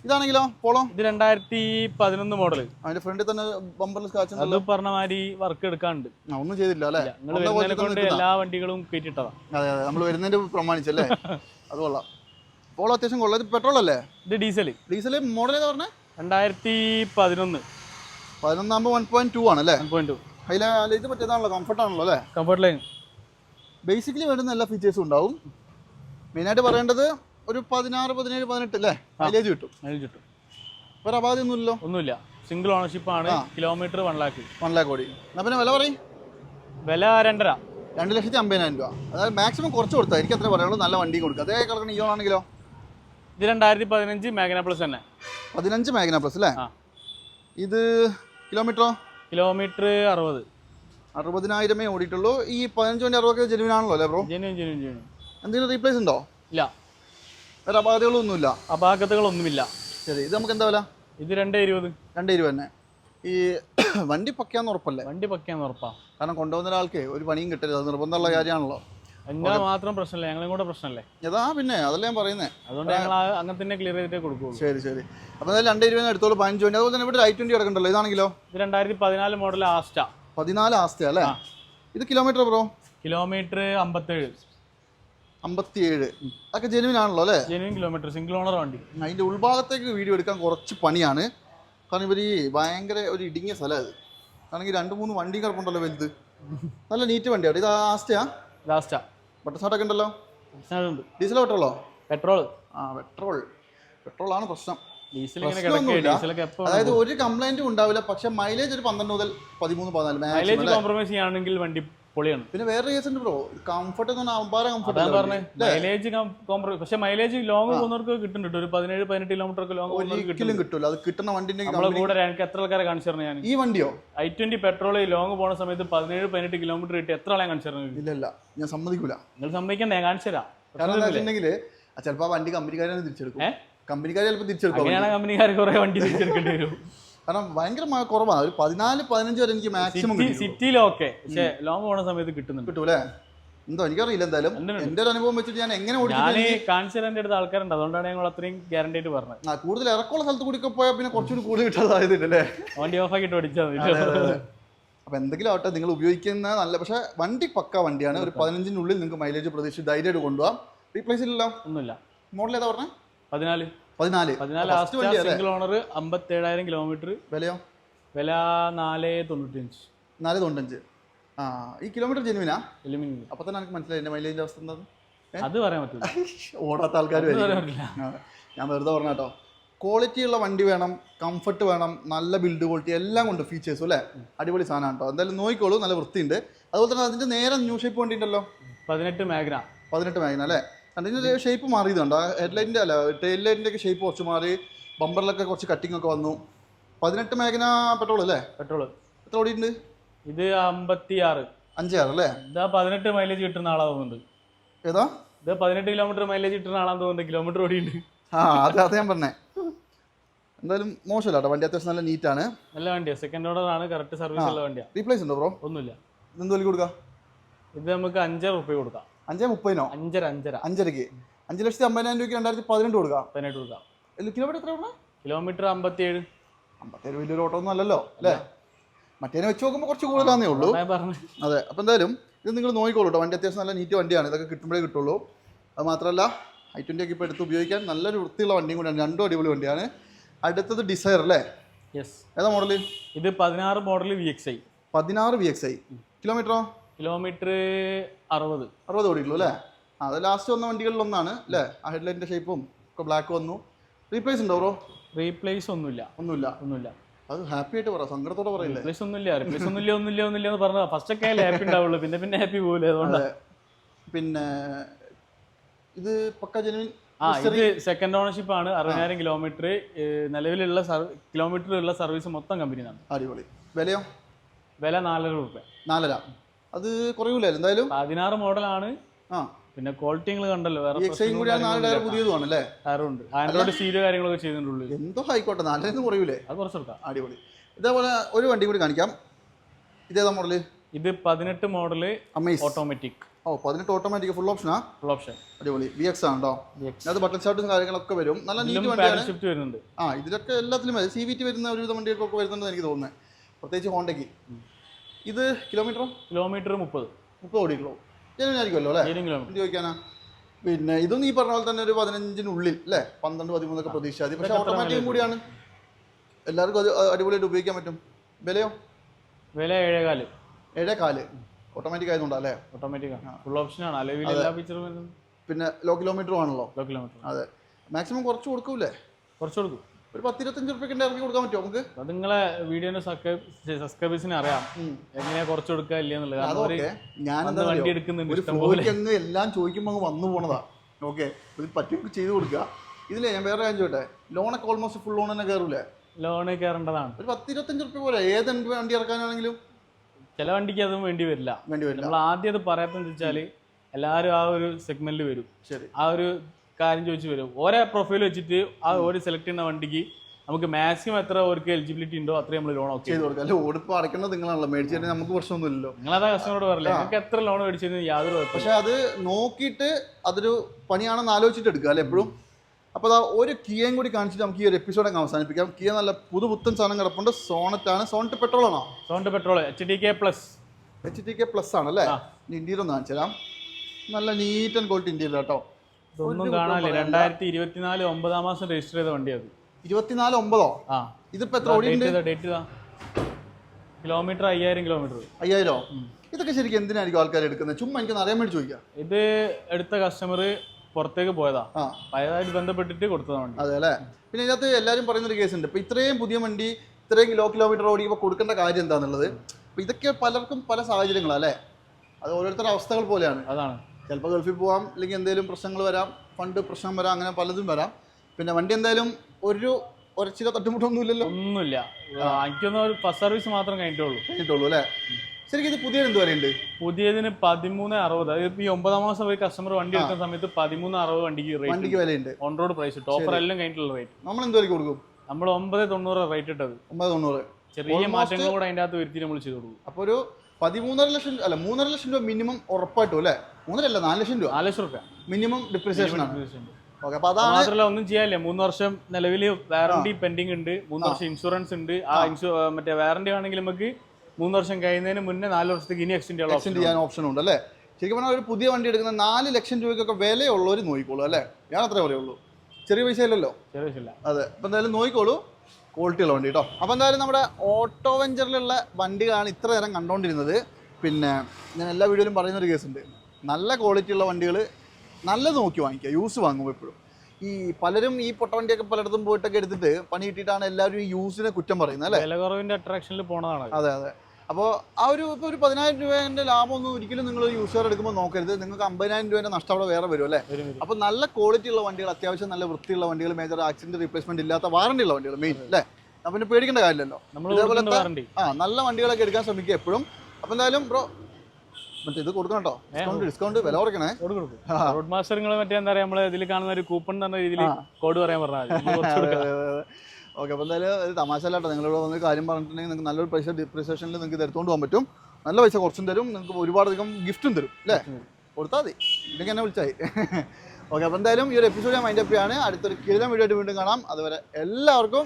ഇതാണെങ്കിലോ? പോളോ? ഇത് രണ്ടായിരത്തി പതിനൊന്ന് മോഡൽ അതിന്റെ ഫ്രണ്ടിൽ തന്നെ ബമ്പറിൽ സ്കാച്ച് അത് പറഞ്ഞ മാതിരി വർക്ക് എടുക്കാണ്ട്. ഒന്നും ചെയ്തില്ല അല്ലേ. എല്ലാ വണ്ടികളും കയറ്റിട്ടതാ അതെ അതെ നമ്മൾ വരുന്നതിന്റെ പ്രമാണിച്ചല്ലേ അത് കൊള്ളാം. പോളോ അത്യാവശ്യം കൊള്ളാം. ഇത് പെട്രോൾ അല്ലേ? ഇത് ഡീസൽ ഡീസൽ മോഡൽ ഏതാ പറഞ്ഞത് രണ്ടായിരത്തി പതിനൊന്ന്. പതിനൊന്നാകുമ്പോൾ വൺ പോയിന്റ് ടു ആണ് അല്ലേ? വൺ പോയിന്റ് ടു അതിൽ ഇത് പറ്റിയതാണല്ലോ കംഫർട്ട് ആണല്ലോ അല്ലേ? കംഫർട്ട് ലൈൻ ബേസിക്കലി വേണ്ടുന്ന എല്ലാ ഫീച്ചേഴ്സും ഉണ്ടാവും. മെയിനായിട്ട് പറയേണ്ടത് ഒരു പതിനാറ് പതിനേഴ് പതിനെട്ട് അല്ലേ മൈലേജ് കിട്ടും. മൈലേജ് കിട്ടും. വേറെ അപാധി ഒന്നുമില്ലല്ലോ? ഒന്നുമില്ല. സിംഗിൾ ഓണർഷിപ്പ് ആണ്. Kilometre one lakh one lakh കോടി. എന്നാ പിന്നെ വില പറയും. വില രണ്ടര. രണ്ട് ലക്ഷത്തി അമ്പതിനായിരം രൂപ. അതായത് മാക്സിമം കുറച്ച് കൊടുത്താൽ എനിക്ക് അത്ര പറയുള്ളൂ നല്ല വണ്ടി കൊടുക്കുക അതേ കിടക്കുന്ന ഇയോ ആണെങ്കിലോ? ഇത് രണ്ടായിരത്തി പതിനഞ്ച് മാഗ്ന പ്ലസ് തന്നെ. പതിനഞ്ച് മാഗ്ന പ്ലസ് അല്ലേ ഇത് കിലോമീറ്ററോ കിലോമീറ്റർ അറുപത്. അറുപതിനായിരമേ ഓടിയിട്ടുള്ളൂ. ഈ പതിനഞ്ച് മണി അറുപത് ജെനുവിൻ ആണല്ലോ അല്ലേ ബ്രോ ജെനുവിൻ ജെനുവിൻ ജെനുവിൻ എന്തെങ്കിലും റീപ്ലേസ് ഉണ്ടോ? ഇല്ല. വേറെ അപാകതകളൊന്നുമില്ല. അപാകതകളൊന്നുമില്ല ശരി ഇത് നമുക്ക് എന്താ വില? ഇത് രണ്ടേ ഇരുപത്. രണ്ടേ ഇരുപത് തന്നെ. ഈ വണ്ടി പക്കാന്ന് ഉറപ്പല്ലേ? വണ്ടി പക്കാന്ന് ഉറപ്പാ. കാരണം കൊണ്ടുവന്ന ഒരാൾക്ക് ഒരു പണിയും കിട്ടരുത് അത് നിർബന്ധമുള്ള കാര്യമാണല്ലോ. എന്നാ മാത്രം പ്രശ്നമല്ല ഞങ്ങളും കൂടെ പ്രശ്നമല്ലേ? ഏതാ പിന്നെ അതല്ലേ ഞാൻ പറയുന്നത് അതുകൊണ്ട് ഞങ്ങൾ അങ്ങനെ തന്നെ ക്ലിയർ ചെയ്തിട്ട് കൊടുക്കുള്ളൂ ശരി ശരി. അപ്പോൾ അതായത് രണ്ട് രൂപ എടുത്തോളൂ പതിനഞ്ച് വണ്ടി. അതുപോലെ തന്നെ ഇവിടെ ഐ ട്വന്റി കിടക്കണ്ടല്ലോ ഇതാണെങ്കിലോ? ഇത് രണ്ടായിരത്തി പതിനാല് മോഡൽ ആസ്റ്റ പതിനാല് ആസ്റ്റ അല്ലേ? ഇത് കിലോമീറ്റർ ബ്രോ കിലോമീറ്റർ അമ്പത്തേഴ്. അമ്പത്തിയേഴ്. അതൊക്കെ ജെനുവിൻ ആണല്ലോ അല്ലേ? ജെനുവിൻ കിലോമീറ്റർ സിംഗിൾ ഓണർ വണ്ടി. അതിന്റെ ഉൾഭാഗത്തേക്ക് വീഡിയോ എടുക്കാൻ കുറച്ച് പണിയാണ്. കാരണം ഇവർ ഈ ഭയങ്കര ഒരു ഇടുങ്ങിയ സ്ഥലം അത്. കാരണം ഈ രണ്ട് മൂന്ന് വണ്ടി കിടപ്പുണ്ടല്ലോ വലുത്. നല്ല നീറ്റ് വണ്ടിയാണ് ഇത് ലാസ്റ്റാ ലാസ്റ്റാ ബട്ടർ സ്റ്റാർട്ടൊക്കെ ഉണ്ടല്ലോ? ഡീസൽ പെട്രോളോ? പെട്രോൾ ആ പെട്രോൾ. പെട്രോൾ ആണ് പ്രശ്നം അതായത് ഒരു കംപ്ലൈന്റും ഉണ്ടാവില്ല. പക്ഷെ മൈലേജ് ഒരു പന്ത്രണ്ട് മുതൽ പതിമൂന്ന് പതിനാല് മൈലേജ് കോംപ്രമൈസ് ചെയ്യുകയാണെങ്കിൽ വണ്ടി പൊളിയാണ്. പിന്നെ വേറെ കേസ് ഉണ്ട് ബ്രോ കംഫർട്ട് മൈലേജ് കോംപ്രമൈസ് പക്ഷെ മൈലേജ് ലോങ് പോകുന്നവർക്ക് കിട്ടുന്നുണ്ട്. ഒരു പതിനേഴ് പതിനെട്ട് കിലോമീറ്റർ ഒക്കെ ലോങ് ഒരിക്കലും കിട്ടില്ല അത് കിട്ടുന്ന വണ്ടിന്റെ നമ്മളെ കൂടെ എനിക്ക് എത്ര ആൾക്കാരെ കാണിച്ചിരുന്നു ഞാൻ ഈ വണ്ടിയോ? ഐ ട്വന്റി പെട്രോൾ ലോങ് പോണ സമയത്ത് പതിനേഴ് പതിനെട്ട് കിലോമീറ്റർ കിട്ടി എത്ര ആളെ കാണിച്ചിരുന്നു ഇല്ല ഇല്ല. ഞാൻ സമ്മതിക്കൂല. നിങ്ങൾ സമ്മതിക്കാൻ ഞാൻ കാണിച്ചു തരാം. കാരണം എന്താ വെച്ചിട്ടുണ്ടെങ്കിൽ ചിലപ്പോൾ ആ വണ്ടി കമ്പനിക്കാരെ തിരിച്ചെടുക്കും? കമ്പനിക്കാർ ചിലപ്പോൾ തിരിച്ചെടുക്കും. അങ്ങനെയാണ് കമ്പനിക്കാർ കുറെ വണ്ടി തിരിച്ചെടുക്കേണ്ടി വരും. കാരണം ഭയങ്കര കുറവാണ്. ഒരു പതിനാല് പതിനഞ്ച് വരെ എനിക്ക് മാക്സിമം സിറ്റിയിലൊക്കെ പക്ഷേ ലോങ് പോണ സമയത്ത് കിട്ടുന്നുണ്ട്. കിട്ടൂലേ? എന്തോ എനിക്കറിയില്ല എന്തായാലും. എന്റെ ഒരു അനുഭവം വെച്ചിട്ട് ഞാൻ എങ്ങനെ ഞാൻ അടുത്ത് ആൾക്കാരുണ്ട്. അതുകൊണ്ടാണ് ഞങ്ങൾ അത്രയും ഗ്യാരണ്ടി ആയിട്ട് പറഞ്ഞത്. ആ കൂടുതൽ ഇറക്കമുള്ള സ്ഥലത്ത് കൂടി പോയാൽ പിന്നെ കുറച്ചുകൂടി കൂടുതൽ അല്ലേ വണ്ടി ഓഫ് ആക്കിട്ട് ഓടിച്ചാൽ അപ്പോൾ അപ്പൊ എന്തെങ്കിലും ആവട്ടെ നിങ്ങൾ ഉപയോഗിക്കുന്ന നല്ല പക്ഷെ വണ്ടി പക്ക വണ്ടിയാണ്. ഒരു പതിനഞ്ചിനുള്ളിൽ നിങ്ങൾക്ക് മൈലേജ് പ്രതീക്ഷിച്ച് ധൈര്യമായിട്ട് കൊണ്ടുപോകാം റീപ്ലേസ് ഇല്ലല്ലോ? ഒന്നുമില്ല. മോഡൽ ഏതാ പറഞ്ഞത് പതിനാല്. പതിനാല്. പതിനാല് ലാസ്റ്റ് സിംഗിൾ ഓണർ അമ്പത്തേഴായിരം കിലോമീറ്റർ വിലയോ? വില നാല് തൊണ്ണൂറ്റഞ്ച് നാല് തൊണ്ണൂറ്റഞ്ച് ആ ഈ കിലോമീറ്റർ ജെനുവിനാ എലിമിനി അപ്പൊ തന്നെ എനിക്ക് മനസ്സിലായി. എന്റെ മൈലേജിന്റെ അവസ്ഥ എന്താ അത് പറയാൻ പറ്റില്ല ഓടാത്ത ആൾക്കാർ ഞാൻ വെറുതെ പറഞ്ഞ കേട്ടോ. ക്വാളിറ്റി ഉള്ള വണ്ടി വേണം കംഫർട്ട് വേണം നല്ല ബിൽഡ് ക്വാളിറ്റി എല്ലാം കൊണ്ട് ഫീച്ചേഴ്സും അല്ലേ? അടിപൊളി സാധനം കേട്ടോ. എന്തായാലും നോക്കിക്കോളൂ നല്ല വൃത്തിയുണ്ട്. അതുപോലെ തന്നെ അതിന്റെ നേരെ ന്യൂ ഷേപ്പ് വണ്ടി ഉണ്ടല്ലോ? പതിനെട്ട് മേഘന പതിനെട്ട് മാഗ്ന അല്ലേ? അതിന്റെ ഷേപ്പ് മാറിയതുണ്ട്. ഹെഡ്ലൈറ്റിന്റെ അല്ല ടെയിൽ ലൈറ്റിന്റെ ഒക്കെ ഷേപ്പ് കുറച്ച് മാറി ബമ്പറിലൊക്കെ കുറച്ച് കട്ടിംഗ് ഒക്കെ വന്നു. പതിനെട്ട് മാഗ്ന പെട്രോൾ അല്ലേ? പെട്രോൾ എത്ര ഓടിയിട്ടുണ്ട്? ഇത് അമ്പത്തി ആറ് അഞ്ചാറ് അല്ലേ? ഇതാ പതിനെട്ട് മൈലേജ് കിട്ടുന്ന ആളാ തോന്നുന്നുണ്ട് ഏതാ? ഇത് പതിനെട്ട് കിലോമീറ്റർ മൈലേജ് കിട്ടുന്ന ആളാന്ന് തോന്നുന്നുണ്ട് കിലോമീറ്റർ ഓടിയുണ്ട് ആ അത് അത് ഞാൻ പറഞ്ഞേ. എന്തായാലും മോശമല്ല കേട്ടോ വണ്ടി അത്യാവശ്യം നല്ല നീറ്റ് ആണ്. നല്ല വണ്ടിയാണ് സെക്കൻഡ് ഓർഡർ ആണ് കറക്റ്റ് സർവീസ് ഉള്ള വണ്ടിയാണ് റീപ്ലേസ് ഉണ്ടോ ബ്രോ ഒന്നുമില്ല. ഇതെന്ത് വില കൊടുക്കാം? ഇത് നമുക്ക് അഞ്ചര റുപ്യ കൊടുക്കാം. അഞ്ചേ മുപ്പതിനോ? അഞ്ചര അഞ്ചര. അഞ്ചരക്ക് അഞ്ച് ലക്ഷത്തി അമ്പതിനായിരം രൂപയ്ക്ക് രണ്ടായിരത്തി പതിനെട്ട് കൊടുക്കുക പതിനെട്ട് കൊടുക്കാം. കിലോമീറ്റർ എത്ര ഉള്ളു കിലോമീറ്റർ അമ്പത്തിയേഴ്. അമ്പത്തേഴ് വലിയൊരു ഓട്ടോ ഒന്നും അല്ലല്ലോ അല്ലേ? മറ്റേനെ വെച്ച് നോക്കുമ്പോൾ കുറച്ച് കൂടുതലാന്നേ ഉള്ളൂ. അതെ അപ്പം എന്തായാലും ഇത് നിങ്ങൾ നോക്കിക്കോളൂ കേട്ടോ വണ്ടി അത്യാവശ്യം നല്ല നീറ്റ് വണ്ടിയാണ്. ഇതൊക്കെ കിട്ടുമ്പോഴേ കിട്ടുള്ളൂ. അത് മാത്രമല്ല ഐ ട്വന്റി ഒക്കെ ഇപ്പോൾ എടുത്ത് ഉപയോഗിക്കാൻ നല്ലൊരു വൃത്തിയുള്ള വണ്ടിയും കൂടിയാണ്. രണ്ടും അടിപൊളി വണ്ടിയാണ്. അടുത്തത് ഡിസൈർ അല്ലേ? യെസ് ഏതാ മോഡൽ ഇത് പതിനാറ് മോഡൽ വി എക്സ് ഐ പതിനാറ് വി എക്സ് ഐ കിലോമീറ്ററോ? കിലോമീറ്റർ അറുപത്. അറുപത് ഓടിയുള്ളൂ അല്ലേ? അത് ലാസ്റ്റ് വന്ന വണ്ടികളിലൊന്നാണ് അല്ലേ? ആ ഹെഡ്ലൈറ്റിന്റെ ഷേപ്പും ഒക്കെ ബ്ലാക്ക് വന്നു. റീപ്ലേസ് ഉണ്ടോ ബ്രോ റീപ്ലേസ് ഒന്നുമില്ല. ഒന്നുമില്ല. ഒന്നുമില്ല. അത് ഹാപ്പി ആയിട്ട് പറ സങ്കടത്തോടെ പറയില്ല? റീപ്ലേസ് ഒന്നുമില്ല. റീപ്ലേസ് ഒന്നുമില്ല ഒന്നുമില്ല ഒന്നുമില്ല എന്ന് പറഞ്ഞാൽ ഫസ്റ്റ് ഒക്കെ അല്ലേ ഹാപ്പി ഉണ്ടാവുള്ളൂ പിന്നെ പിന്നെ ഹാപ്പി പോകില്ല അതുകൊണ്ട്. പിന്നെ ഇത് പക്ക ജനുവിൻ ആ ഇത് സെക്കൻഡ് ഓണർഷിപ്പ് ആണ്. അറുപതിനായിരം കിലോമീറ്റർ നിലവിലുള്ള കിലോമീറ്ററിലുള്ള സർവീസ് മൊത്തം കമ്പനിയാണ് അടിപൊളി. വിലയോ? വില നാലര രൂപ നാലര. അത് കുറയൂലേ? എന്തായാലും പതിനാറ് മോഡലാണ്. ആ. പിന്നെ ക്വാളിറ്റി നിങ്ങൾ കണ്ടല്ലോ വേറെ നാല് ടയർ പുതിയതുമാണ് അല്ലേ ടയറുണ്ട്. ആൻഡ്രോയിഡ് സ്റ്റീരിയോ കാര്യങ്ങളൊക്കെ ചെയ്തിട്ടുള്ളൂ എന്തോ ആയിക്കോട്ടെ നാലരന്ന് കുറയൂലേ? അത് കുറച്ചെടുക്കാം അടിപൊളി. ഇതേപോലെ ഒരു വണ്ടി കൂടി കാണിക്കാം. ഇതേതാ മോഡൽ? ഇത് പതിനെട്ട് മോഡൽ അമേസ് ഓട്ടോമാറ്റിക് ഓ പതിനെട്ട് ഓട്ടോമാറ്റിക് ഫുൾ ഓപ്ഷനാ ഫുൾ ഓപ്ഷൻ അടിപൊളി. വി എക്സ് ആണ് കേട്ടോ അത് ബട്ടൺ ഷർട്ടും കാര്യങ്ങളൊക്കെ വരും. നല്ല നീറ്റ് ഇതിലും വണ്ടിയാണ്. പാരൽ ഷിഫ്റ്റ് വരുന്നുണ്ട്. ആ ഇതിലൊക്കെ എല്ലാത്തിലും സി വി ടി വരുന്ന ഒരുവിധ വണ്ടികൾക്കൊക്കെ വരുന്നുണ്ടെന്ന് എനിക്ക് തോന്നുന്നത് പ്രത്യേകിച്ച് ഹോണ്ടയ്ക്ക് ഇത് കിലോമീറ്ററോ കിലോമീറ്റർ മുപ്പത്. മുപ്പത് ഓടിക്കുള്ളൂ ജനുവിനായിരിക്കുമല്ലോ അല്ലേ? കിലോമീറ്റർ ചോദിക്കാനാ? പിന്നെ ഇതൊന്നും ഈ പറഞ്ഞ പോലെ തന്നെ ഒരു പതിനഞ്ചിനുള്ളിൽ അല്ലേ? പന്ത്രണ്ട് പതിമൂന്നൊക്കെ പ്രതീക്ഷ മതി. പക്ഷേ ഓട്ടോമാറ്റിക്കും കൂടിയാണ്. എല്ലാവർക്കും അത് അടിപൊളിയായിട്ട് ഉപയോഗിക്കാൻ പറ്റും. വിലയോ? വില ഏഴേകാൽ. ഏഴേ കാൽ ഓട്ടോമാറ്റിക് ആയതുകൊണ്ടാ അല്ലേ? ഓട്ടോമാറ്റിക് ഫുൾ ഓപ്ഷൻ ആണ്. അലവിൽ എല്ലാ ഫീച്ചറും പിന്നെ ലോ കിലോമീറ്ററും ആണല്ലോ. ലോ കിലോമീറ്റർ അതെ. മാക്സിമം കുറച്ച് കൊടുക്കൂലേ? കുറച്ച് കൊടുക്കും. ഒരു പത്തിരുപത്തഞ്ച് റുപ്യക്ക് ഇറക്കി കൊടുക്കാൻ പറ്റുമോ നമുക്ക്? അത് നിങ്ങളെ വീഡിയോന്റെ സബ്സ്ക്രൈബേഴ്സിന് അറിയാം. എങ്ങനെയാ കുറച്ച് കൊടുക്കുക ഇല്ലെന്നുള്ളത് അതൊക്കെ ഞാൻ വണ്ടി? എടുക്കുന്നുണ്ട്. ഒരു ഫ്ലോയ്ക്ക് അങ്ങ് എല്ലാം ചോദിക്കുമ്പോൾ അങ്ങ് വന്നു പോണതാ. ഓക്കെ. ഇത് പറ്റും ചെയ്ത് കൊടുക്കുക ഇതിലേ ഞാൻ വേറെ കാര്യം ചോട്ടെ ലോണൊക്കെ ഓൾമോസ്റ്റ് ഫുൾ ലോൺ തന്നെ കയറൂലേ ലോണ് കയറേണ്ടതാണ് ഒരു പത്തിരുപത്തഞ്ച് റുപ്യ പോലെ ഏത് വണ്ടി ഇറക്കാനാണെങ്കിലും? ചില വണ്ടിക്ക് അതും വേണ്ടി വരില്ല. വേണ്ടി വരില്ല. നമ്മൾ ആദ്യം അത് പറയാത്തെന്ന് വെച്ചാൽ എല്ലാവരും ആ ഒരു സെഗ്മെന്റിൽ വരും. ശരി. ആ ഒരു കാര്യം ചോദിച്ചു വരും. ഓരോ പ്രൊഫൈൽ വെച്ചിട്ട് ആ ഒരു സെലക്ട് ചെയ്യുന്ന വണ്ടിക്ക് നമുക്ക് മാക്സിമം എത്ര അവർക്ക് എലിജിബിലിറ്റി ഉണ്ടോ അത്രയും നമ്മൾ ലോൺ ഓക്കെ ചെയ്ത് കൊടുക്കാം. അല്ലെ ഓടിപ്പ് അടയ്ക്കുന്നത് നിങ്ങളാണല്ലോ. മേടിച്ചിട്ട് നമുക്ക് പ്രശ്നമൊന്നുമില്ലല്ലോ. നിങ്ങളതാ കസ്റ്റമറോട് പറയില്ല നിങ്ങൾക്ക് എത്ര ലോൺ മേടിച്ചതിന് യാതൊരു പക്ഷെ അത് നോക്കിയിട്ട് അതൊരു പണിയാണെന്ന് ആലോചിച്ചിട്ട് എടുക്കുക അല്ലെ? എപ്പോഴും അപ്പോൾ അതാ ഒരു കിയയും കൂടി കാണിച്ചിട്ട് നമുക്ക് ഈ ഒരു എപ്പിസോഡ് അങ്ങ് അവസാനിപ്പിക്കാം. കിയ നല്ല പുതുപുത്തൻ സാധനം കിടപ്പുണ്ട്. സോണറ്റ് ആണ് സോണറ്റ് പെട്രോൾ ആണോ? Sonet petrol H D K plus H D K plus ആണല്ലേ. ഇന്ത്യയിൽ ഒന്ന് കാണിച്ചു തരാം നല്ല നീറ്റ് ആൻഡ് ക്വാളിറ്റി ഇന്ത്യയിൽ കേട്ടോ ഇതൊന്നും കാണാനില്ല. രണ്ടായിരത്തി ഇരുപത്തിനാല് ഒമ്പതാം മാസം രജിസ്റ്റർ ചെയ്ത വണ്ടി അത്. ഇരുപത്തിനാല് ഒമ്പതോ? ആ. ഇതിപ്പോ എത്ര ഡേറ്റ് കിലോമീറ്റർ അയ്യായിരം കിലോമീറ്റർ അയ്യായിരോ? ഇതൊക്കെ ശരിക്കും എന്തിനായിരിക്കും ആൾക്കാർ എടുക്കുന്നത് ചുമ്മാ എനിക്ക് അറിയാൻ വേണ്ടി ചോദിക്കാം. ഇത് എടുത്ത കസ്റ്റമർ പുറത്തേക്ക് പോയതാ. പഴയതായിട്ട് ബന്ധപ്പെട്ടിട്ട് കൊടുത്തതാ വണ്ടി. അതെ അല്ലേ? പിന്നെ ഇതിനകത്ത് എല്ലാവരും പറയുന്ന ഒരു കേസ് ഉണ്ട്. ഇപ്പൊ ഇത്രയും പുതിയ വണ്ടി ഇത്രയും കിലോ കിലോമീറ്റർ ഓടിക്കുമ്പോൾ കൊടുക്കേണ്ട കാര്യം എന്താണെന്നുള്ളത് ഇതൊക്കെ പലർക്കും പല സാഹചര്യങ്ങളാണ് അല്ലേ? അത് ഓരോരുത്തരുടെ അവസ്ഥകൾ പോലെയാണ്. അതാണ്. ചിലപ്പോൾ ഗൾഫിൽ പോകാം അല്ലെങ്കിൽ എന്തെങ്കിലും പ്രശ്നങ്ങൾ വരാം ഫണ്ട് പ്രശ്നം വരാം അങ്ങനെ പലതും വരാം. പിന്നെ വണ്ടി എന്തായാലും ഒരു ഒരച്ചിലോ തട്ടുമുട്ടൊന്നും ഇല്ലല്ലോ. ഒന്നുമില്ല. എനിക്കൊന്നും ഒരു ഫസ്റ്റ് സർവീസ് മാത്രം കഴിഞ്ഞിട്ടുള്ളൂ. കഴിഞ്ഞിട്ടുള്ളൂ അല്ലേ? ശരിക്കും ഇത് പുതിയ എന്ത് വിലയുണ്ട് പുതിയതിന് പതിമൂന്ന് അറുപത്. ഈ ഒമ്പതാം മാസം പോയി കസ്റ്റമർ വണ്ടി എടുക്കുന്ന സമയത്ത് പതിമൂന്ന് അറുപത് വണ്ടിക്ക് റേറ്റ് വണ്ടിക്ക് വിലയുണ്ട്. ഓൺ റോഡ് പ്രൈസ് ഓഫർ എല്ലാം കഴിഞ്ഞിട്ടുള്ള റേറ്റ് നമ്മൾ എന്ത് വിലയ്ക്ക് കൊടുക്കും? നമ്മൾ ഒമ്പത് തൊണ്ണൂറ് റേറ്റ് ഇട്ടത്. ഒമ്പത് തൊണ്ണൂറ്. ചെറിയ മാറ്റങ്ങൾ കൂടെ അതിന്റെ അകത്ത് വരുത്തി നമ്മൾ ചെയ്ത് കൊടുക്കും. അപ്പോൾ ഒരു പതിമൂന്നര ലക്ഷം അല്ല മൂന്നര ലക്ഷം രൂപ മിനിമം ഉറപ്പായിട്ടും അല്ലേ? മൂന്നരല്ല നാല് ലക്ഷം രൂപ. നാല് ലക്ഷം രൂപ. മിനിമം ഡിപ്രിസിയേഷൻ ആണ്. ഓക്കെ അപ്പൊ അതാണ് മാത്രമല്ല ഒന്നും ചെയ്യാനില്ല. മൂന്ന് വർഷം നിലവിൽ വാറണ്ടി പെൻഡിങ് ഉണ്ട്. മൂന്ന് വർഷം ഇൻഷുറൻസ് ഉണ്ട്. ആ ഇൻഷു മറ്റേ വാറണ്ടി ആണെങ്കിൽ നമുക്ക് മൂന്ന് വർഷം കഴിയുന്നതിന് മുന്നേ നാല് വർഷത്തേക്ക് ഇനി എക്സ്റ്റെൻഡ് ചെയ്യാൻ എക്സ്റ്റെൻഡ് ചെയ്യാൻ ഓപ്ഷൻ ഉണ്ട് അല്ലേ? ശരിക്കും പറഞ്ഞാൽ ഒരു പുതിയ വണ്ടി എടുക്കുന്ന നാല് ലക്ഷം രൂപയ്ക്കൊക്കെ വിലയുള്ളവർ നോക്കിക്കോളൂ അല്ലേ? ഞാൻ അത്രേ പറയുള്ളൂ. ചെറിയ പൈസ ഇല്ലല്ലോ. ചെറിയ പൈസ ഇല്ല. അതെ അപ്പം എന്തായാലും നോക്കിക്കോളൂ. ക്വാളിറ്റി ഉള്ള വണ്ടി കേട്ടോ അപ്പോൾ എന്തായാലും നമ്മുടെ ഓട്ടോ വെഞ്ചറിലുള്ള വണ്ടികളാണ് ഇത്ര നേരം കണ്ടുകൊണ്ടിരുന്നത് പിന്നെ ഞാൻ എല്ലാ വീഡിയോയിലും പറയുന്നൊരു കേസ് കേസുണ്ട്. നല്ല ക്വാളിറ്റി ഉള്ള വണ്ടികൾ നല്ലത് നോക്കി വാങ്ങിക്കുക. യൂസ് വാങ്ങുമ്പോൾ എപ്പോഴും. ഈ പലരും ഈ പൊട്ട വണ്ടിയൊക്കെ പലയിടത്തും പോയിട്ടൊക്കെ എടുത്തിട്ട് പണി കിട്ടിയിട്ടാണ് എല്ലാവരും ഈ യൂസിനെ കുറ്റം പറയുന്നത് അല്ലേ? വില കുറവിന്റെ അട്രാക്ഷനിൽ പോണതാണ്. അതെ അതെ. അപ്പോൾ ആ ഒരു ഇപ്പോൾ ഒരു പതിനായിരം രൂപേന്റെ ലാഭമൊന്നും ഒരിക്കലും നിങ്ങൾ യൂസർ എടുക്കുമ്പോൾ നോക്കരുത്. നിങ്ങൾക്ക് അമ്പതിനായിരം രൂപേന്റെ നഷ്ടം അവിടെ വേറെ വരും അല്ലേ. അപ്പോൾ നല്ല ക്വാളിറ്റി ഉള്ള വണ്ടികൾ അത്യാവശ്യം നല്ല വൃത്തിയുള്ള വണ്ടികൾ മേജർ ആക്സിഡന്റ് റീപ്ലേസ്മെന്റ് ഇല്ലാത്ത വാറണ്ടി ഉള്ള വണ്ടികൾ മെയിൻ അല്ലേ? അപ്പം പിന്നെ പേടിക്കേണ്ട കാര്യമില്ലല്ലോ. ഇതേപോലത്തെ- ആ നല്ല വണ്ടികളൊക്കെ എടുക്കാൻ ശ്രമിക്കുക എപ്പോഴും. അപ്പം എന്തായാലും ബ്രോ മറ്റേ ഇത് കൊടുക്കണം കേട്ടോ ഡിസ്കൗണ്ട് ഡിസ്കൗണ്ട് വില കുറയ്ക്കണേ. റോഡ് മാസ്റ്ററിങ്ങൾ മറ്റേ എന്താ പറയുക നമ്മൾ ഇതിൽ കാണുന്ന ഒരു കൂപ്പൺ എന്ന് പറഞ്ഞ രീതിയിൽ കോഡ് പറയാൻ പറഞ്ഞാൽ ഓക്കെ അപ്പോൾ എന്തായാലും ഇത് തമാശ അല്ലാട്ടോ നിങ്ങളിവിടെ വന്ന് കാര്യം പറഞ്ഞിട്ടുണ്ടെങ്കിൽ നിങ്ങൾക്ക് നല്ലൊരു പൈസ ഡിപ്രിസിയേഷനിൽ നിങ്ങൾക്ക് എടുത്തുകൊണ്ട് പോകാൻ പറ്റും. നല്ല പൈസ കുറച്ചും തരും നിങ്ങൾക്ക് ഒരുപാടധികം ഗിഫ്റ്റും തരും അല്ലേ? കൊടുത്താൽ മതി. ഇല്ലെങ്കിൽ എന്നെ വിളിച്ചായി. ഓക്കെ അപ്പോൾ എന്തായാലും ഈ ഒരു എപ്പിസോഡ് ഞാൻ മൈൻഡ് അപ്പ് ചെയ്യാണ്. അടുത്തൊരു കിഴം വീഡിയോ ആയിട്ട് വീണ്ടും കാണാം. അതുവരെ എല്ലാവർക്കും